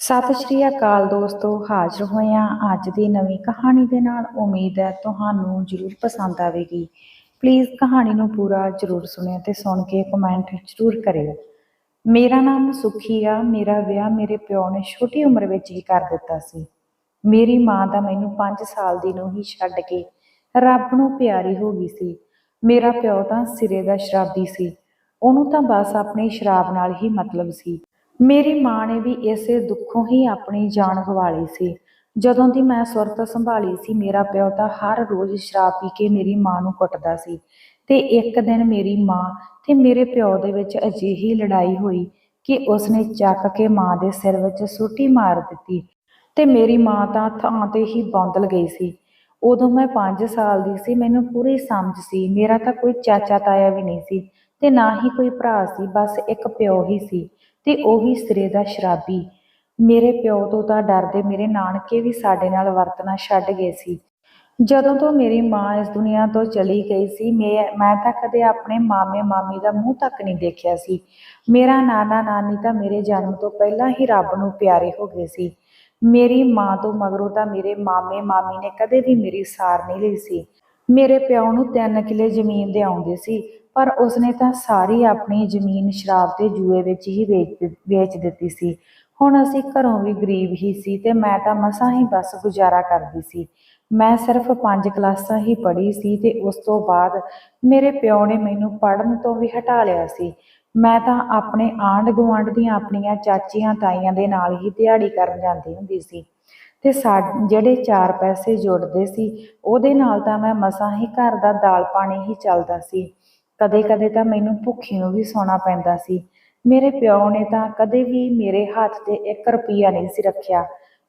ਸਤਿ ਸ਼੍ਰੀ ਅਕਾਲ ਦੋਸਤੋ, ਹਾਜ਼ਰ ਹੋਏ ਹਾਂ ਅੱਜ ਦੀ ਨਵੀਂ ਕਹਾਣੀ ਦੇ ਨਾਲ ਉਮੀਦ ਹੈ ਤੁਹਾਨੂੰ ਜ਼ਰੂਰ ਪਸੰਦ ਆਵੇਗੀ। ਪਲੀਜ਼ ਕਹਾਣੀ ਨੂੰ ਪੂਰਾ ਜ਼ਰੂਰ ਸੁਣਿਓ ਤੇ ਸੁਣ ਕੇ ਕਮੈਂਟ ਜ਼ਰੂਰ ਕਰਿਓ। ਮੇਰਾ ਨਾਮ ਸੁਖੀ ਆ, ਮੇਰਾ ਵਿਆਹ ਮੇਰੇ ਪਿਓ ਨੇ ਛੋਟੀ ਉਮਰ ਵਿੱਚ ਹੀ ਕਰ ਦਿੱਤਾ ਸੀ। ਮੇਰੀ ਮਾਂ ਦਾ ਮੈਨੂੰ 5 ਸਾਲ ਦੀ ਨੂੰ ਹੀ ਛੱਡ ਕੇ ਰੱਬ ਨੂੰ ਪਿਆਰੀ ਹੋ ਗਈ ਸੀ। ਮੇਰਾ ਪਿਓ ਤਾਂ ਸਿਰੇ ਦਾ ਸ਼ਰਾਬੀ ਸੀ। ਉਹਨੂੰ ਤਾਂ ਬਸ ਆਪਣੀ ਸ਼ਰਾਬ ਨਾਲ ਹੀ ਮਤਲਬ ਸੀ। ਮੇਰੀ ਮਾਂ ਨੇ ਵੀ ਇਸੇ ਦੁੱਖੋਂ ਹੀ ਆਪਣੀ ਜਾਨ ਗਵਾ ਲਈ ਸੀ। ਜਦੋਂ ਦੀ ਮੈਂ ਸੁਰਤ ਸੰਭਾਲੀ ਸੀ, ਮੇਰਾ ਪਿਓ ਤਾਂ ਹਰ ਰੋਜ਼ ਸ਼ਰਾਬ ਪੀ ਕੇ ਮੇਰੀ ਮਾਂ ਨੂੰ ਕੁੱਟਦਾ ਸੀ ਤੇ ਇੱਕ ਦਿਨ ਮੇਰੀ ਮਾਂ ਤੇ ਮੇਰੇ ਪਿਓ ਦੇ ਵਿੱਚ ਅਜਿਹੀ ਲੜਾਈ ਹੋਈ ਕਿ ਉਸਨੇ ਚੱਕ ਕੇ ਮਾਂ ਦੇ ਸਿਰ ਵਿੱਚ ਸੂਟੀ ਮਾਰ ਦਿੱਤੀ ਤੇ ਮੇਰੀ ਮਾਂ ਤਾਂ ਥਾਂ ਤੇ ਹੀ ਬੌਂਦਲ ਗਈ ਸੀ। ਉਦੋਂ ਮੈਂ 5 ਸਾਲ ਦੀ ਸੀ, ਮੈਨੂੰ ਪੂਰੀ ਸਮਝ ਸੀ, ਮੇਰਾ ਤਾਂ ਕੋਈ ਚਾਚਾ ਤਾਇਆ ਵੀ ਨਹੀਂ ਸੀ ਤੇ ਨਾ ਹੀ ਕੋਈ ਭਰਾ ਸੀ, ਬਸ ਇੱਕ ਪਿਓ ਹੀ ਸੀ। ਤੇ ਉਹ ਵੀ ਸਿਰੇ ਦਾ ਸ਼ਰਾਬੀ। ਮੇਰੇ ਪਿਓ ਤੋਂ ਤਾਂ ਡਰਦੇ ਮੇਰੇ ਨਾਨਕੇ ਵੀ ਸਾਡੇ ਨਾਲ ਵਰਤਣਾ ਛੱਡ ਗਏ ਸੀ। ਜਦੋਂ ਤੋਂ ਮੇਰੀ ਮਾਂ ਇਸ ਦੁਨੀਆ ਤੋਂ ਚਲੀ ਗਈ ਸੀ, ਮੈਂ ਮੈਂ ਤਾਂ ਕਦੇ ਆਪਣੇ ਮਾਮੇ ਮਾਮੀ ਦਾ ਮੂੰਹ ਤੱਕ ਨਹੀਂ ਦੇਖਿਆ ਸੀ। ਮੇਰਾ ਨਾਨਾ ਨਾਨੀ ਤਾਂ ਮੇਰੇ ਜਨਮ ਤੋਂ ਪਹਿਲਾਂ ਹੀ ਰੱਬ ਨੂੰ ਪਿਆਰੇ ਹੋ ਗਏ ਸੀ। ਮੇਰੀ ਮਾਂ ਤੋਂ ਮਗਰੋਂ ਤਾਂ ਮੇਰੇ ਮਾਮੇ ਮਾਮੀ ਨੇ ਕਦੇ ਵੀ ਮੇਰੀ ਸਾਰ ਨਹੀਂ ਲਈ ਸੀ। ਮੇਰੇ ਪਿਓ ਨੂੰ ਤਿੰਨ ਕਿੱਲੇ ਜ਼ਮੀਨ ਦੇ ਆਉਂਦੇ ਸੀ। ਪਰ ਉਸਨੇ ਤਾਂ ਸਾਰੀ ਆਪਣੀ ਜ਼ਮੀਨ ਸ਼ਰਾਬ ਤੇ ਜੂਏ ਵਿੱਚ ਹੀ ਵੇਚ ਵੇਚ ਦਿੱਤੀ ਸੀ। ਹੁਣ ਅਸੀਂ ਘਰੋਂ ਵੀ ਗਰੀਬ ਹੀ ਸੀ ਤੇ ਮੈਂ ਤਾਂ ਮਸਾਂ ਹੀ ਬਸ ਗੁਜ਼ਾਰਾ ਕਰਦੀ ਸੀ। ਮੈਂ ਸਿਰਫ ਪੰਜ ਕਲਾਸਾਂ ਹੀ ਪੜ੍ਹੀ ਸੀ ਤੇ ਉਸ ਤੋਂ ਬਾਅਦ ਮੇਰੇ ਪਿਓ ਨੇ ਮੈਨੂੰ ਪੜ੍ਹਨ ਤੋਂ ਵੀ ਹਟਾ ਲਿਆ ਸੀ। ਮੈਂ ਤਾਂ ਆਪਣੇ ਆਂਢ ਗੁਆਂਢ ਦੀਆਂ ਆਪਣੀਆਂ ਚਾਚੀਆਂ ਤਾਈਆਂ ਦੇ ਨਾਲ ਹੀ ਦਿਹਾੜੀ ਕਰਨ ਜਾਂਦੀ ਹੁੰਦੀ ਸੀ ਤੇ ਸਾ, ਜਿਹੜੇ ਚਾਰ ਪੈਸੇ ਜੁੜਦੇ ਸੀ ਉਹਦੇ ਨਾਲ ਤਾਂ ਮੈਂ ਮਸਾਂ ਹੀ ਘਰ ਦਾ ਦਾਲ ਪਾਣੀ ਹੀ ਚੱਲਦਾ ਸੀ। ਕਦੇ ਕਦੇ ਤਾਂ ਮੈਨੂੰ ਭੁੱਖੀ ਨੂੰ ਵੀ ਸੌਣਾ ਪੈਂਦਾ ਸੀ। ਮੇਰੇ ਪਿਓ ਨੇ ਤਾਂ ਕਦੇ ਵੀ ਮੇਰੇ ਹੱਥ ਤੇ 1 ਰੁਪਿਆ ਨਹੀਂ ਸੀ ਰੱਖਿਆ।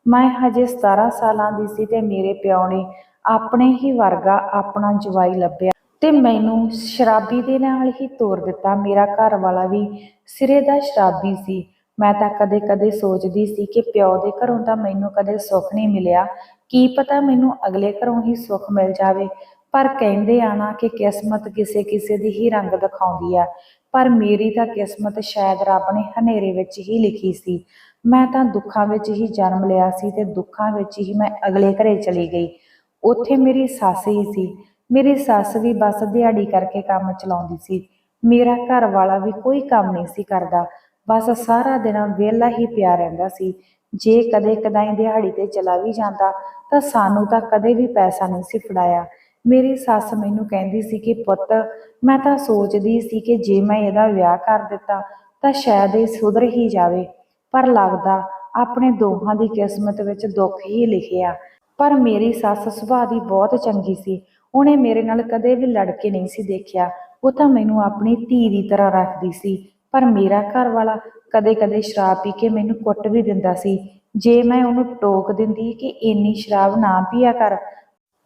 ਮੈਂ ਹਜੇ 17 ਸਾਲਾਂ ਦੀ ਸੀ ਤੇ ਮੇਰੇ ਪਿਓ ਨੇ ਆਪਣੇ ਹੀ ਵਰਗਾ ਆਪਣਾ ਜਵਾਈ ਲੱਭਿਆ ਤੇ ਮੈਨੂੰ ਸ਼ਰਾਬੀ ਦੇ ਨਾਲ ਹੀ ਤੋਰ ਦਿੱਤਾ। ਮੇਰਾ ਘਰ ਵਾਲਾ ਵੀ ਸਿਰੇ ਦਾ ਸ਼ਰਾਬੀ ਸੀ। ਮੈਂ ਤਾਂ ਕਦੇ ਕਦੇ ਸੋਚਦੀ ਸੀ ਕਿ ਪਿਓ ਦੇ ਘਰੋਂ ਤਾਂ ਮੈਨੂੰ ਕਦੇ ਸੁੱਖ ਨਹੀਂ ਮਿਲਿਆ। ਕੀ ਪਤਾ ਮੈਨੂੰ ਅਗਲੇ ਘਰੋਂ ਹੀ ਸੁੱਖ ਮਿਲ ਜਾਵੇ। ਪਰ ਕਹਿੰਦੇ ਆ ਨਾ ਕਿ ਕਿਸਮਤ ਕਿਸੇ ਕਿਸੇ ਦੀ ਹੀ ਰੰਗ ਦਿਖਾਉਂਦੀ ਆ। ਪਰ ਮੇਰੀ ਤਾਂ ਕਿਸਮਤ ਸ਼ਾਇਦ ਰੱਬ ਨੇ ਹਨੇਰੇ ਵਿੱਚ ਹੀ ਲਿਖੀ ਸੀ। ਮੈਂ ਤਾਂ ਦੁੱਖਾਂ ਵਿੱਚ ਹੀ ਜਨਮ ਲਿਆ ਸੀ ਤੇ ਦੁੱਖਾਂ ਵਿੱਚ ਹੀ ਮੈਂ ਅਗਲੇ ਘਰੇ ਚਲੀ ਗਈ। ਉੱਥੇ ਮੇਰੀ ਸੱਸ ਹੀ ਸੀ। ਮੇਰੀ ਸੱਸ ਵੀ ਬਸ ਦਿਹਾੜੀ ਕਰਕੇ ਕੰਮ ਚਲਾਉਂਦੀ ਸੀ। ਮੇਰਾ ਘਰ ਵਾਲਾ ਵੀ ਕੋਈ ਕੰਮ ਨਹੀਂ ਸੀ ਕਰਦਾ। ਬਸ ਸਾਰਾ ਦਿਨ ਵਿਹਲਾ ਹੀ ਪਿਆ ਰਹਿੰਦਾ ਸੀ। ਜੇ ਕਦੇ ਕਦਾਈ ਦਿਹਾੜੀ ਤੇ ਚਲਾ ਵੀ ਜਾਂਦਾ ਤਾਂ ਸਾਨੂੰ ਤਾਂ ਕਦੇ ਵੀ ਪੈਸਾ ਨਹੀਂ ਸੀ ਫੜਾਇਆ। ਮੇਰੀ ਸੱਸ ਮੈਨੂੰ ਕਹਿੰਦੀ ਸੀ ਕਿ ਪੁੱਤ, ਮੈਂ ਤਾਂ ਸੋਚਦੀ ਸੀ ਕਿ ਜੇ ਮੈਂ ਇਹਦਾ ਵਿਆਹ ਕਰ ਦਿੱਤਾ, ਤਾਂ ਸ਼ਾਇਦ ਇਹ ਸੁਧਰ ਹੀ ਜਾਵੇ। ਪਰ ਲੱਗਦਾ ਆਪਣੇ ਦੋਹਾਂ ਦੀ ਕਿਸਮਤ ਵਿੱਚ ਦੁੱਖ ਹੀ ਲਿਖਿਆ। ਪਰ ਮੇਰੀ ਸੱਸ ਸੁਭਾਅ ਦੀ ਬਹੁਤ ਚੰਗੀ ਸੀ। ਉਹਨੇ ਮੇਰੇ ਨਾਲ ਕਦੇ ਵੀ ਲੜ ਕੇ ਨਹੀਂ ਸੀ ਦੇਖਿਆ। ਉਹ ਤਾਂ ਮੈਨੂੰ ਆਪਣੀ ਧੀ ਦੀ ਤਰ੍ਹਾਂ ਰੱਖਦੀ ਸੀ। ਪਰ ਮੇਰਾ ਘਰ ਵਾਲਾ ਕਦੇ-ਕਦੇ ਸ਼ਰਾਬ ਪੀ ਕੇ ਮੈਨੂੰ ਕੁੱਟ ਵੀ ਦਿੰਦਾ ਸੀ। ਜੇ ਮੈਂ ਉਹਨੂੰ ਟੋਕ ਦਿੰਦੀ ਕਿ ਇੰਨੀ ਸ਼ਰਾਬ ਨਾ ਪੀਆ ਕਰ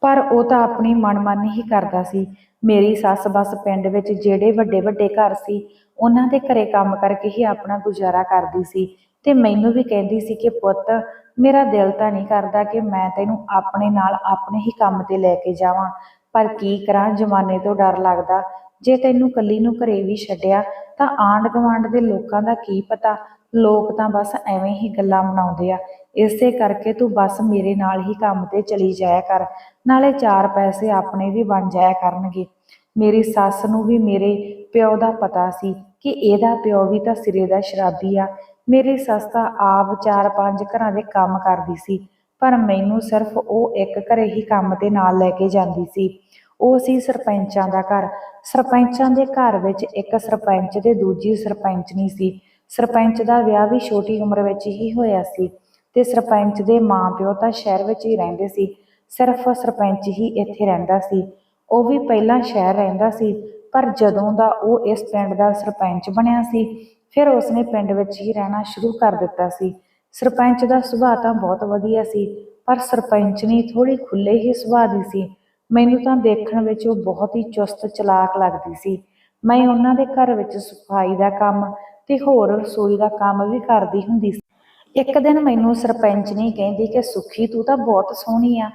ਪਰ ਉਹ ਤਾਂ ਆਪਣੀ ਮਨਮਾਨੀ ਹੀ ਕਰਦਾ ਸੀ। ਮੇਰੀ ਸੱਸ ਬਸ ਪਿੰਡ ਵਿੱਚ ਜਿਹੜੇ ਵੱਡੇ ਵੱਡੇ ਘਰ ਸੀ, ਉਹਨਾਂ ਦੇ ਘਰੇ ਕੰਮ ਕਰਕੇ ਹੀ ਆਪਣਾ ਗੁਜ਼ਾਰਾ ਕਰਦੀ ਸੀ ਤੇ ਮੈਨੂੰ ਵੀ ਕਹਿੰਦੀ ਸੀ ਕਿ ਪੁੱਤ, ਮੇਰਾ ਦਿਲ ਤਾਂ ਨਹੀਂ ਕਰਦਾ ਕਿ ਮੈਂ ਤੈਨੂੰ ਆਪਣੇ ਨਾਲ ਆਪਣੇ ਹੀ ਕੰਮ ਤੇ ਲੈ ਕੇ ਜਾਵਾਂ, ਪਰ ਕੀ ਕਰਾਂ, ਜ਼ਮਾਨੇ ਤੋਂ ਡਰ ਲੱਗਦਾ। ਜੇ ਤੈਨੂੰ ਕੱਲੀ ਨੂੰ ਘਰੇ ਵੀ ਛੱਡਿਆ, ਤਾਂ ਆਂਢ ਗੁਆਂਢ ਦੇ ਲੋਕਾਂ ਦਾ ਕੀ ਪਤਾ ਲੋਕ ਤਾਂ ਬਸ ਐਵੇਂ ਹੀ ਗੱਲਾਂ ਬਣਾਉਂਦੇ ਆ। ਇਸੇ ਕਰਕੇ ਤੂੰ ਬਸ ਮੇਰੇ ਨਾਲ ਹੀ ਕੰਮ ਤੇ ਚਲੀ ਜਾਇਆ ਕਰ। ਨਾਲੇ ਚਾਰ ਪੈਸੇ ਆਪਣੇ ਵੀ ਬਣ ਜਾਇਆ ਕਰਨਗੇ। ਮੇਰੀ ਸੱਸ ਨੂੰ ਵੀ ਮੇਰੇ ਪਿਓ ਦਾ ਪਤਾ ਸੀ ਕਿ ਇਹਦਾ ਪਿਓ ਵੀ ਤਾਂ ਸਿਰੇ ਦਾ ਸ਼ਰਾਬੀ ਆ। ਮੇਰੀ ਸੱਸ ਤਾਂ ਆਪ ਚਾਰ ਪੰਜ ਘਰਾਂ ਦੇ ਕੰਮ ਕਰਦੀ ਸੀ, ਪਰ ਮੈਨੂੰ ਸਿਰਫ ਉਹ ਇੱਕ ਘਰੇ ਹੀ ਕੰਮ ਤੇ ਨਾਲ ਲੈ ਕੇ ਜਾਂਦੀ ਸੀ। ਉਹ ਸੀ ਸਰਪੰਚਾਂ ਦਾ ਘਰ। ਸਰਪੰਚਾਂ ਦੇ ਘਰ ਵਿੱਚ ਇੱਕ ਸਰਪੰਚ ਤੇ ਦੂਜੀ ਸਰਪੰਚਣੀ ਸੀ। ਸਰਪੰਚ ਦਾ ਵਿਆਹ ਵੀ ਛੋਟੀ ਉਮਰ ਵਿੱਚ ਹੀ ਹੋਇਆ ਸੀ ਤੇ ਸਰਪੰਚ ਦੇ ਮਾਂ-ਪਿਓ ਤਾਂ ਸ਼ਹਿਰ ਵਿੱਚ ਹੀ ਰਹਿੰਦੇ ਸੀ, ਸਿਰਫ ਸਰਪੰਚ ਹੀ ਇੱਥੇ ਰਹਿੰਦਾ ਸੀ। ਉਹ ਵੀ ਪਹਿਲਾਂ ਸ਼ਹਿਰ ਰਹਿੰਦਾ ਸੀ, ਪਰ ਜਦੋਂ ਦਾ ਉਹ ਇਸ ਪਿੰਡ ਦਾ ਸਰਪੰਚ ਬਣਿਆ ਸੀ, ਫਿਰ ਉਸਨੇ ਪਿੰਡ ਵਿੱਚ ਹੀ ਰਹਿਣਾ ਸ਼ੁਰੂ ਕਰ ਦਿੱਤਾ ਸੀ। ਸਰਪੰਚ ਦਾ ਸੁਭਾਅ ਤਾਂ ਬਹੁਤ ਵਧੀਆ ਸੀ, ਪਰ ਸਰਪੰਚਣੀ ਥੋੜੀ ਖੁੱਲੇ ਹੀ ਸੁਭਾਅ ਦੀ ਸੀ। ਮੈਨੂੰ ਤਾਂ ਦੇਖਣ ਵਿੱਚ ਉਹ ਬਹੁਤ ਹੀ ਚੁਸਤ, ਚਲਾਕ ਲੱਗਦੀ ਸੀ। ਮੈਂ ਉਹਨਾਂ ਦੇ ਘਰ ਵਿੱਚ ਸਫ਼ਾਈ ਦਾ ਕੰਮ ਤੇ ਹੋਰ ਰਸੋਈ ਦਾ ਕੰਮ ਵੀ ਕਰਦੀ ਹੁੰਦੀ ਸੀ। ਇੱਕ ਦਿਨ ਮੈਨੂੰ ਸਰਪੰਚ ਨੇ ਕਹਿੰਦੀ ਕਿ, ਸੁਖੀ, ਤੂੰ ਤਾਂ ਬਹੁਤ ਸੋਹਣੀ ਆ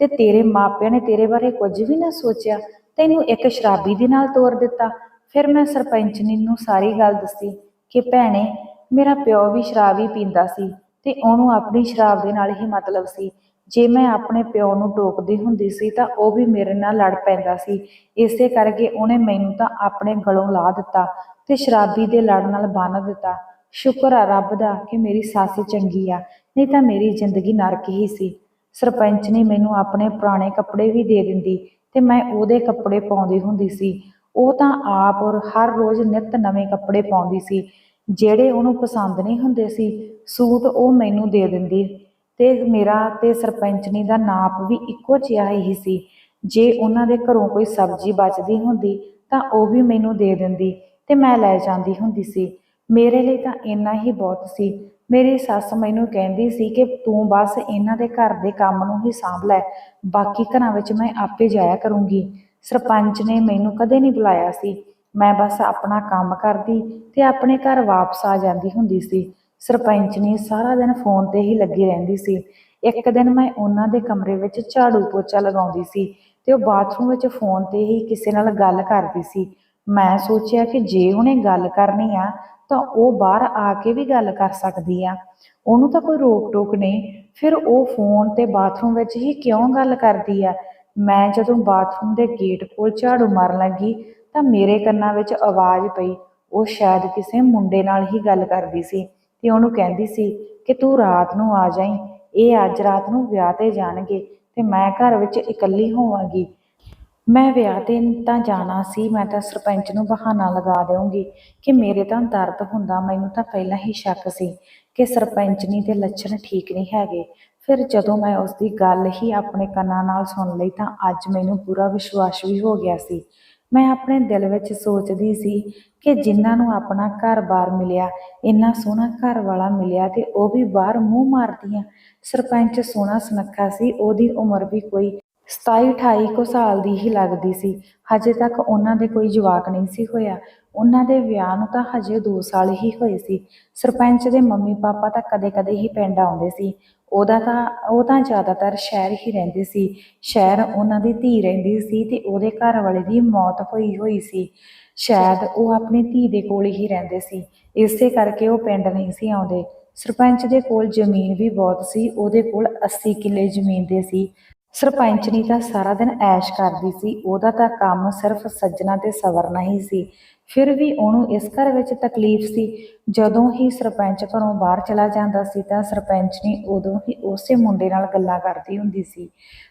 ਤੇ ਤੇਰੇ ਮਾਪਿਆਂ ਨੇ ਤੇਰੇ ਬਾਰੇ ਕੁਝ ਵੀ ਨਾ ਸੋਚਿਆ। ਤੈਨੂੰ ਇੱਕ ਸ਼ਰਾਬੀ ਦੇ ਨਾਲ ਤੋਰ ਦਿੱਤਾ। ਫਿਰ ਮੈਂ ਸਰਪੰਚਨੀ ਨੂੰ ਸਾਰੀ ਗੱਲ ਦੱਸੀ ਕਿ, ਭੈਣੇ, ਮੇਰਾ ਪਿਓ ਵੀ ਸ਼ਰਾਬ ਹੀ ਪੀਂਦਾ ਸੀ ਤੇ ਉਹਨੂੰ ਆਪਣੀ ਸ਼ਰਾਬ ਦੇ ਨਾਲ ਹੀ ਮਤਲਬ ਸੀ ਜੇ ਮੈਂ ਆਪਣੇ ਪਿਓ ਨੂੰ ਟੋਕਦੀ ਹੁੰਦੀ ਸੀ ਤਾਂ ਉਹ ਵੀ ਮੇਰੇ ਨਾਲ ਲੜ ਪੈਂਦਾ ਸੀ। ਇਸੇ ਕਰਕੇ ਉਹਨੇ ਮੈਨੂੰ ਤਾਂ ਆਪਣੇ ਗਲੋਂ ਲਾ ਦਿੱਤਾ ਤੇ ਸ਼ਰਾਬੀ ਦੇ ਲੜ ਨਾਲ ਬੰਨ੍ਹ ਦਿੱਤਾ। ਸ਼ੁਕਰ ਆ ਰੱਬ ਦਾ ਕਿ ਮੇਰੀ ਸੱਸ ਚੰਗੀ ਆ, ਨਹੀਂ ਤਾਂ ਮੇਰੀ ਜ਼ਿੰਦਗੀ ਨਰਕ ਹੀ ਸੀ। ਸਰਪੰਚ ਨੇ ਮੈਨੂੰ ਆਪਣੇ ਪੁਰਾਣੇ ਕੱਪੜੇ ਵੀ ਦੇ ਦਿੰਦੀ ਤੇ ਮੈਂ ਉਹਦੇ ਕੱਪੜੇ ਪਾਉਂਦੀ ਹੁੰਦੀ ਸੀ। ਉਹ ਤਾਂ ਆਪ ਔਰ ਹਰ ਰੋਜ਼ ਨਿੱਤ ਨਵੇਂ ਕੱਪੜੇ ਪਾਉਂਦੀ ਸੀ। ਜਿਹੜੇ ਉਹਨੂੰ ਪਸੰਦ ਨਹੀਂ ਹੁੰਦੇ ਸੀ, ਸੂਟ ਉਹ ਮੈਨੂੰ ਦੇ ਦਿੰਦੀ। ਤੇ ਮੇਰਾ ਤੇ ਸਰਪੰਚਨੀ ਦਾ ਨਾਪ ਵੀ ਇੱਕੋ ਜਿਹਾ ਹੀ ਸੀ। ਜੇ ਉਹਨਾਂ ਦੇ ਘਰੋਂ ਕੋਈ ਸਬਜ਼ੀ ਬਚਦੀ ਹੁੰਦੀ, ਤਾਂ ਉਹ ਵੀ ਮੈਨੂੰ ਦੇ ਦਿੰਦੀ ਤੇ ਮੈਂ ਲੈ ਜਾਂਦੀ ਹੁੰਦੀ ਸੀ। ਮੇਰੇ ਲਈ ਤਾਂ ਇੰਨਾ ਹੀ ਬਹੁਤ ਸੀ। ਮੇਰੀ ਸੱਸ ਮੈਨੂੰ ਕਹਿੰਦੀ ਸੀ ਕਿ ਤੂੰ ਬਸ ਇਹਨਾਂ ਦੇ ਘਰ ਦੇ ਕੰਮ ਨੂੰ ਹੀ ਸਾਂਭ ਲੈ। ਬਾਕੀ ਘਰਾਂ ਵਿੱਚ ਮੈਂ ਆਪੇ ਜਾਇਆ ਕਰੂੰਗੀ। ਸਰਪੰਚ ਨੇ ਮੈਨੂੰ ਕਦੇ ਨਹੀਂ ਬੁਲਾਇਆ ਸੀ। ਮੈਂ ਬਸ ਆਪਣਾ ਕੰਮ ਕਰਦੀ ਤੇ ਆਪਣੇ ਘਰ ਵਾਪਸ ਆ ਜਾਂਦੀ ਹੁੰਦੀ ਸੀ। ਸਰਪੰਚਨੀ ਸਾਰਾ ਦਿਨ ਫੋਨ ਤੇ ਹੀ ਲੱਗੀ ਰਹਿੰਦੀ ਸੀ। ਇੱਕ ਦਿਨ ਮੈਂ ਉਹਨਾਂ ਦੇ ਕਮਰੇ ਵਿੱਚ ਝਾੜੂ ਪੋਚਾ ਲਗਾਉਂਦੀ ਸੀ ਤੇ ਉਹ ਬਾਥਰੂਮ ਵਿੱਚ ਫੋਨ ਤੇ ਹੀ ਕਿਸੇ ਨਾਲ ਗੱਲ ਕਰਦੀ ਸੀ। ਮੈਂ ਸੋਚਿਆ ਕਿ ਜੇ ਉਹਨੇ ਗੱਲ ਕਰਨੀ ਆ, ਤਾਂ ਉਹ ਬਾਹਰ ਆ ਕੇ ਵੀ ਗੱਲ ਕਰ ਸਕਦੀ ਆ। ਉਹਨੂੰ ਤਾਂ ਕੋਈ ਰੋਕ ਟੋਕ ਨਹੀਂ। ਫਿਰ ਉਹ ਫੋਨ ਤੇ ਬਾਥਰੂਮ ਵਿੱਚ ਹੀ ਕਿਉਂ ਗੱਲ ਕਰਦੀ ਆ? ਮੈਂ ਜਦੋਂ ਬਾਥਰੂਮ ਦੇ ਗੇਟ ਕੋਲ ਝਾੜੂ ਮਾਰਨ ਲੱਗੀ, ਤਾਂ ਮੇਰੇ ਕੰਨਾਂ ਵਿੱਚ ਆਵਾਜ਼ ਪਈ। ਉਹ ਸ਼ਾਇਦ ਕਿਸੇ ਮੁੰਡੇ ਨਾਲ ਹੀ ਗੱਲ ਕਰਦੀ ਸੀ। ਤੇ ਉਹਨੂੰ ਕਹਿੰਦੀ ਸੀ ਕਿ ਤੂੰ ਰਾਤ ਨੂੰ ਆ ਜਾਈਂ, ਇਹ ਅੱਜ ਰਾਤ ਨੂੰ ਵਿਆਹ ਤੇ ਜਾਣਗੇ ਤੇ ਮੈਂ ਘਰ ਵਿੱਚ ਇਕੱਲੀ ਹੋਵਾਂਗੀ। ਮੈਂ ਵਿਆਹ ਤੇ ਤਾਂ ਜਾਣਾ ਸੀ, ਮੈਂ ਤਾਂ ਸਰਪੰਚ ਨੂੰ ਬਹਾਨਾ ਲਗਾ ਦੇਵਾਂਗੀ ਕਿ ਮੇਰੇ ਤਾਂ ਦਰਦ ਹੁੰਦਾ, ਮੈਨੂੰ ਤਾਂ ਪਹਿਲਾਂ ਹੀ ਸ਼ੱਕ ਸੀ ਕਿ ਸਰਪੰਚਨੀ ਦੇ ਲੱਛਣ ਠੀਕ ਨਹੀਂ ਹੈਗੇ। ਫਿਰ ਜਦੋਂ ਮੈਂ ਉਸ ਦੀ ਗੱਲ ਹੀ ਆਪਣੇ ਕੰਨਾਂ ਨਾਲ ਸੁਣ ਲਈ ਤਾਂ ਅੱਜ ਮੈਨੂੰ ਪੂਰਾ ਵਿਸ਼ਵਾਸ ਵੀ ਹੋ ਗਿਆ ਸੀ। ਮੈਂ ਆਪਣੇ ਦਿਲ ਵਿੱਚ ਸੋਚਦੀ ਸੀ ਕਿ ਜਿਨ੍ਹਾਂ ਨੂੰ ਆਪਣਾ ਘਰ-ਬਾਰ ਮਿਲਿਆ, ਇੰਨਾ ਸੋਹਣਾ ਘਰ ਵਾਲਾ ਮਿਲਿਆ ਤੇ ਉਹ ਵੀ ਬਾਹਰ ਮੂੰਹ ਮਾਰਦੀਆਂ। ਸਰਪੰਚ ਸੋਹਣਾ ਸੁਨੱਖਾ ਸੀ, ਉਹਦੀ ਉਮਰ ਵੀ ਕੋਈ 27 28 ਕੁ ਸਾਲ ਦੀ ਹੀ ਲੱਗਦੀ ਸੀ। ਹਜੇ ਤੱਕ ਉਹਨਾਂ ਦੇ ਕੋਈ ਜਵਾਕ ਨਹੀਂ ਸੀ ਹੋਇਆ। ਉਹਨਾਂ ਦੇ ਵਿਆਹ ਨੂੰ ਤਾਂ ਹਜੇ 2 ਸਾਲ ਹੀ ਹੋਏ ਸੀ। ਸਰਪੰਚ ਦੇ ਮੰਮੀ ਪਾਪਾ ਤਾਂ ਕਦੇ-ਕਦੇ ਹੀ ਪਿੰਡ ਆਉਂਦੇ ਸੀ। ਉਹਦਾ ਤਾਂ, ਉਹ ਤਾਂ ਜ਼ਿਆਦਾਤਰ ਸ਼ਹਿਰ ਹੀ ਰਹਿੰਦੇ ਸੀ। ਸ਼ਹਿਰ ਉਹਨਾਂ ਦੀ ਧੀ ਰਹਿੰਦੀ ਸੀ ਤੇ ਉਹਦੇ ਘਰ ਵਾਲੇ ਦੀ ਮੌਤ ਹੋਈ ਹੋਈ ਸੀ। ਸ਼ਾਇਦ ਉਹ ਆਪਣੀ ਧੀ ਦੇ ਕੋਲ ਹੀ ਰਹਿੰਦੇ ਸੀ। ਇਸੇ ਕਰਕੇ ਉਹ ਪਿੰਡ ਨਹੀਂ ਸੀ ਆਉਂਦੇ। ਸਰਪੰਚ ਦੇ ਕੋਲ ਜ਼ਮੀਨ ਵੀ ਬਹੁਤ ਸੀ, ਉਹਦੇ ਕੋਲ 80 ਕਿੱਲੇ ਜ਼ਮੀਨ ਦੇ ਸੀ। ਸਰਪੰਚਨੀ ਤਾਂ ਸਾਰਾ ਦਿਨ ਐਸ਼ ਕਰਦੀ ਸੀ। ਉਹਦਾ ਤਾਂ ਕੰਮ ਸਿਰਫ ਸੱਜਣਾ ਤੇ ਸਵਰਨਾ ਹੀ ਸੀ। ਫਿਰ ਵੀ ਉਹਨੂੰ ਇਸ ਘਰ ਵਿੱਚ ਤਕਲੀਫ ਸੀ। ਜਦੋਂ ਹੀ ਸਰਪੰਚ ਘਰੋਂ ਬਾਹਰ ਚਲਾ ਜਾਂਦਾ ਸੀ ਤਾਂ ਸਰਪੰਚਨੀ ਉਦੋਂ ਹੀ ਉਸੇ ਮੁੰਡੇ ਨਾਲ ਗੱਲਾਂ ਕਰਦੀ ਹੁੰਦੀ ਸੀ।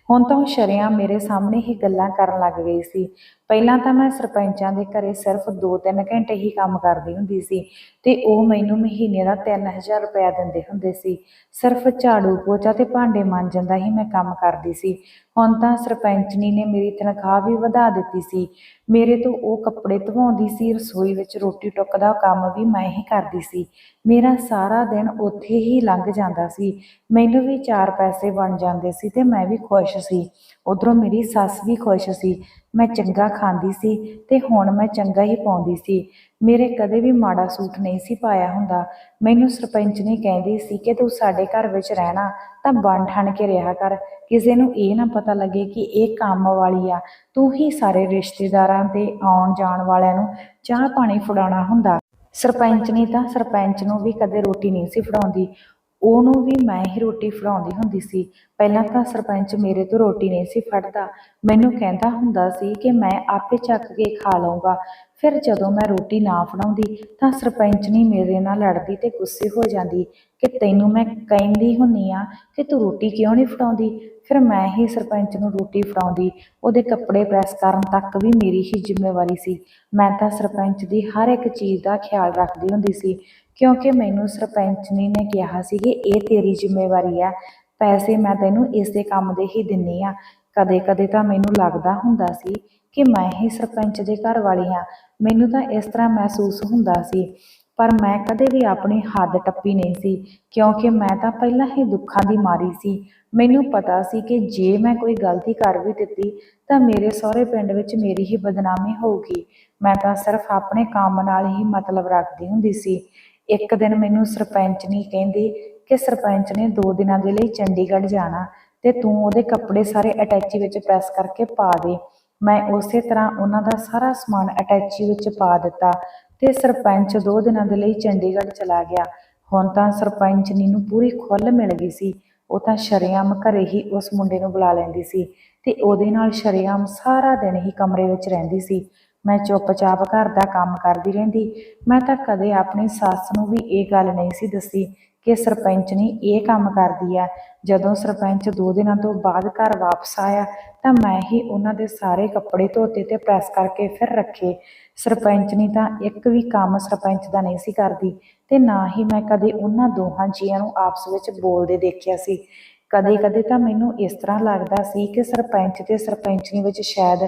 ਹੁਣ ਤਾਂ ਉਹ ਸ਼ਰਿਆਂ ਮੇਰੇ ਸਾਹਮਣੇ ਹੀ ਗੱਲਾਂ ਕਰਨ ਲੱਗ ਗਈ ਸੀ। ਪਹਿਲਾਂ ਤਾਂ ਮੈਂ ਸਰਪੰਚਾਂ ਦੇ ਘਰੇ ਸਿਰਫ 2-3 ਘੰਟੇ ਹੀ ਕੰਮ ਕਰਦੀ ਹੁੰਦੀ ਸੀ ਤੇ ਉਹ ਮੈਨੂੰ ਮਹੀਨੇ ਦਾ 3000 ਰੁਪਇਆ ਦਿੰਦੇ ਹੁੰਦੇ ਸੀ। ਸਿਰਫ ਝਾੜੂ ਪੋਚਾ ਤੇ ਭਾਂਡੇ ਮਾਂਜਣ ਦਾ ਹੀ ਮੈਂ ਕੰਮ ਕਰਦੀ ਸੀ। ਹੁਣ ਤਾਂ ਸਰਪੰਚਨੀ ਨੇ ਮੇਰੀ ਤਨਖਾਹ ਵੀ ਵਧਾ ਦਿੱਤੀ ਸੀ। ਮੇਰੇ ਤੋਂ ਉਹ ਕੱਪੜੇ ਧਵਾਉਂਦੀ ਸੀ ਰਸੋਈ ਵਿੱਚ ਰੋਟੀ ਟੁੱਕ ਦਾ ਕੰਮ ਵੀ ਮੈਂ ਹੀ ਕਰਦੀ ਸੀ। ਮੇਰਾ ਸਾਰਾ ਦਿਨ ਉੱਥੇ ਹੀ ਲੰਘ ਜਾਂਦਾ ਸੀ। ਮੈਨੂੰ ਵੀ ਚਾਰ ਪੈਸੇ ਬਣ ਜਾਂਦੇ ਸੀ ਤੇ ਮੈਂ ਵੀ ਖੁਸ਼ ਸੀ। ਉਧਰੋਂ ਮੇਰੀ ਸੱਸ ਵੀ ਖੁਸ਼ ਸੀ। ਮੈਂ ਚੰਗਾ ਖਾਂਦੀ ਸੀ ਤੇ ਹੁਣ ਮੈਂ ਚੰਗਾ ਹੀ ਪਾਉਂਦੀ ਸੀ। ਮੇਰੇ ਕਦੇ ਵੀ ਮਾੜਾ ਸੂਟ ਨਹੀਂ ਸੀ ਪਾਇਆ ਹੁੰਦਾ। ਮੈਨੂੰ ਸਰਪੰਚ ਨੇ ਕਹਿੰਦੀ ਸੀ ਕਿ ਤੂੰ ਸਾਡੇ ਘਰ ਵਿੱਚ ਰਹਿਣਾ, ਤਾਂ ਬਣ ਠਣ ਕੇ ਰਿਹਾ ਕਰ। ਕਿਸੇ ਨੂੰ ਇਹ ਨਾ ਪਤਾ ਲੱਗੇ ਕਿ ਇਹ ਕੰਮ ਵਾਲੀ ਆ। ਤੂੰ ਹੀ ਸਾਰੇ ਰਿਸ਼ਤੇਦਾਰਾਂ ਤੇ ਆਉਣ ਜਾਣ ਵਾਲਿਆਂ ਨੂੰ ਚਾਹ ਪਾਣੀ ਫੜਾਉਣਾ ਹੁੰਦਾ। ਸਰਪੰਚ ਨੇ ਤਾਂ ਸਰਪੰਚ ਨੂੰ ਵੀ ਕਦੇ ਰੋਟੀ ਨਹੀਂ ਸੀ ਫੜਾਉਂਦੀ। ਉਹਨੂੰ ਵੀ ਮੈਂ ਹੀ ਰੋਟੀ ਫੜਾਉਂਦੀ ਹੁੰਦੀ ਸੀ। ਪਹਿਲਾਂ ਤਾਂ ਸਰਪੰਚ ਮੇਰੇ ਤੋਂ ਰੋਟੀ ਨਹੀਂ ਸੀ ਫੜਦਾ। ਮੈਨੂੰ ਕਹਿੰਦਾ ਹੁੰਦਾ ਸੀ ਕਿ ਮੈਂ ਆਪੇ ਚੱਕ ਕੇ ਖਾ ਲਵਾਂਗਾ ਫਿਰ ਜਦੋਂ ਮੈਂ ਰੋਟੀ ਨਾ ਫੜਾਉਂਦੀ ਤਾਂ ਸਰਪੰਚ ਨਹੀਂ ਮੇਰੇ ਨਾਲ ਲੜਦੀ ਤੇ ਗੁੱਸੇ ਹੋ ਜਾਂਦੀ ਕਿ ਤੈਨੂੰ ਮੈਂ ਕਹਿੰਦੀ ਹੁੰਨੀ ਆ ਕਿ ਤੂੰ ਰੋਟੀ ਕਿਉਂ ਨਹੀਂ ਫੜਾਉਂਦੀ? ਫਿਰ ਮੈਂ ਹੀ ਸਰਪੰਚ ਨੂੰ ਰੋਟੀ ਫੜਾਉਂਦੀ। ਉਹਦੇ ਕੱਪੜੇ ਪ੍ਰੈਸ ਕਰਨ ਤੱਕ ਵੀ ਮੇਰੀ ਹੀ ਜ਼ਿੰਮੇਵਾਰੀ ਸੀ। ਮੈਂ ਤਾਂ ਸਰਪੰਚ ਦੀ ਹਰ ਇੱਕ ਚੀਜ਼ ਦਾ ਖਿਆਲ ਰੱਖਦੀ ਹੁੰਦੀ ਸੀ। ਕਿਉਂਕਿ ਮੈਨੂੰ ਸਰਪੰਚਨੀ ਨੇ ਕਿਹਾ ਸੀ ਕਿ ਇਹ ਤੇਰੀ ਜ਼ਿੰਮੇਵਾਰੀ ਆ। ਪੈਸੇ ਮੈਂ ਤੈਨੂੰ ਇਸੇ ਕੰਮ ਦੇ ਹੀ ਦਿੰਨੀ ਆ। ਕਦੇ ਕਦੇ ਤਾਂ ਮੈਨੂੰ ਲੱਗਦਾ ਹੁੰਦਾ ਸੀ ਕਿ ਮੈਂ ਹੀ ਸਰਪੰਚ ਦੇ ਘਰ ਵਾਲੀ ਹਾਂ ਮੈਨੂੰ ਤਾਂ ਇਸ ਤਰ੍ਹਾਂ ਮਹਿਸੂਸ ਹੁੰਦਾ ਸੀ। ਪਰ ਮੈਂ ਕਦੇ ਵੀ ਆਪਣੀ ਹੱਦ ਟੱਪੀ ਨਹੀਂ ਸੀ, ਕਿਉਂਕਿ ਮੈਂ ਤਾਂ ਪਹਿਲਾਂ ਹੀ ਦੁੱਖਾਂ ਦੀ ਮਾਰੀ ਸੀ। ਮੈਨੂੰ ਪਤਾ ਸੀ ਕਿ ਜੇ ਮੈਂ ਕੋਈ ਗਲਤੀ ਕਰ ਵੀ ਦਿੱਤੀ, ਤਾਂ ਮੇਰੇ ਸਹੁਰੇ ਪਿੰਡ ਵਿੱਚ ਮੇਰੀ ਹੀ ਬਦਨਾਮੀ ਹੋਊਗੀ। ਮੈਂ ਤਾਂ ਸਿਰਫ ਆਪਣੇ ਕੰਮ ਨਾਲ ਹੀ ਮਤਲਬ ਰੱਖਦੀ ਹੁੰਦੀ ਸੀ। ਇੱਕ ਦਿਨ ਮੈਨੂੰ ਸਰਪੰਚ ਨਹੀਂ ਕਹਿੰਦੀ ਕਿ ਸਰਪੰਚ ਨੇ 2 ਦਿਨਾਂ ਦੇ ਲਈ ਚੰਡੀਗੜ੍ਹ ਜਾਣਾ ਤੇ ਤੂੰ ਉਹਦੇ ਕੱਪੜੇ ਸਾਰੇ ਅਟੈਚੀ ਵਿੱਚ ਪ੍ਰੈਸ ਕਰਕੇ ਪਾ ਦੇ। ਮੈਂ ਉਸੇ ਤਰ੍ਹਾਂ ਉਹਨਾਂ ਦਾ ਸਾਰਾ ਸਮਾਨ ਅਟੈਚੀ ਵਿੱਚ ਪਾ ਦਿੱਤਾ ਤੇ ਸਰਪੰਚ 2 ਦਿਨਾਂ ਦੇ ਲਈ ਚੰਡੀਗੜ੍ਹ ਚਲਾ ਗਿਆ। ਹੁਣ ਤਾਂ ਸਰਪੰਚ ਨੀ ਨੂੰ ਪੂਰੀ ਖੁੱਲ ਮਿਲ ਗਈ ਸੀ। ਉਹ ਤਾਂ ਸ਼ਰੇਆਮ ਘਰੇ ਹੀ ਉਸ ਮੁੰਡੇ ਨੂੰ ਬੁਲਾ ਲੈਂਦੀ ਸੀ ਤੇ ਉਹਦੇ ਨਾਲ ਸ਼ਰੇਆਮ ਸਾਰਾ ਦਿਨ ਹੀ ਕਮਰੇ ਵਿੱਚ ਰਹਿੰਦੀ ਸੀ। ਮੈਂ ਚੁੱਪਚਾਪ ਘਰ ਦਾ ਕੰਮ ਕਰਦੀ ਰਹਿੰਦੀ। ਮੈਂ ਤਾਂ ਕਦੇ ਆਪਣੀ ਸੱਸ ਨੂੰ ਵੀ ਇਹ ਗੱਲ ਨਹੀਂ ਸੀ ਦੱਸੀ ਕਿ ਸਰਪੰਚ ਸਰਪੰਚਨੀ ਇਹ ਕੰਮ ਕਰਦੀ ਆ ਜਦੋਂ ਸਰਪੰਚ ਦੋ ਦਿਨਾਂ ਤੋਂ ਬਾਅਦ ਘਰ ਵਾਪਸ ਆਇਆ ਤਾਂ ਮੈਂ ਹੀ ਉਹਨਾਂ ਦੇ ਸਾਰੇ ਕੱਪੜੇ ਧੋਤੇ ਤੇ ਪ੍ਰੈਸ ਕਰਕੇ ਫਿਰ ਰੱਖੇ। ਸਰਪੰਚ ਸਰਪੰਚਨੀ ਤਾਂ ਇੱਕ ਵੀ ਕੰਮ ਸਰਪੰਚ ਦਾ ਨਹੀਂ ਸੀ ਕਰਦੀ ਤੇ ਨਾ ਹੀ ਮੈਂ ਕਦੇ ਉਹਨਾਂ ਦੋਹਾਂ ਜੀਆਂ ਨੂੰ ਆਪਸ ਵਿੱਚ ਬੋਲਦੇ ਦੇਖਿਆ ਸੀ। ਕਦੇ ਕਦੇ ਤਾਂ ਮੈਨੂੰ ਇਸ ਤਰ੍ਹਾਂ ਲੱਗਦਾ ਸੀ ਕਿ ਸਰਪੰਚ ਤੇ ਸਰਪੰਚਨੀ ਵਿੱਚ ਸ਼ਾਇਦ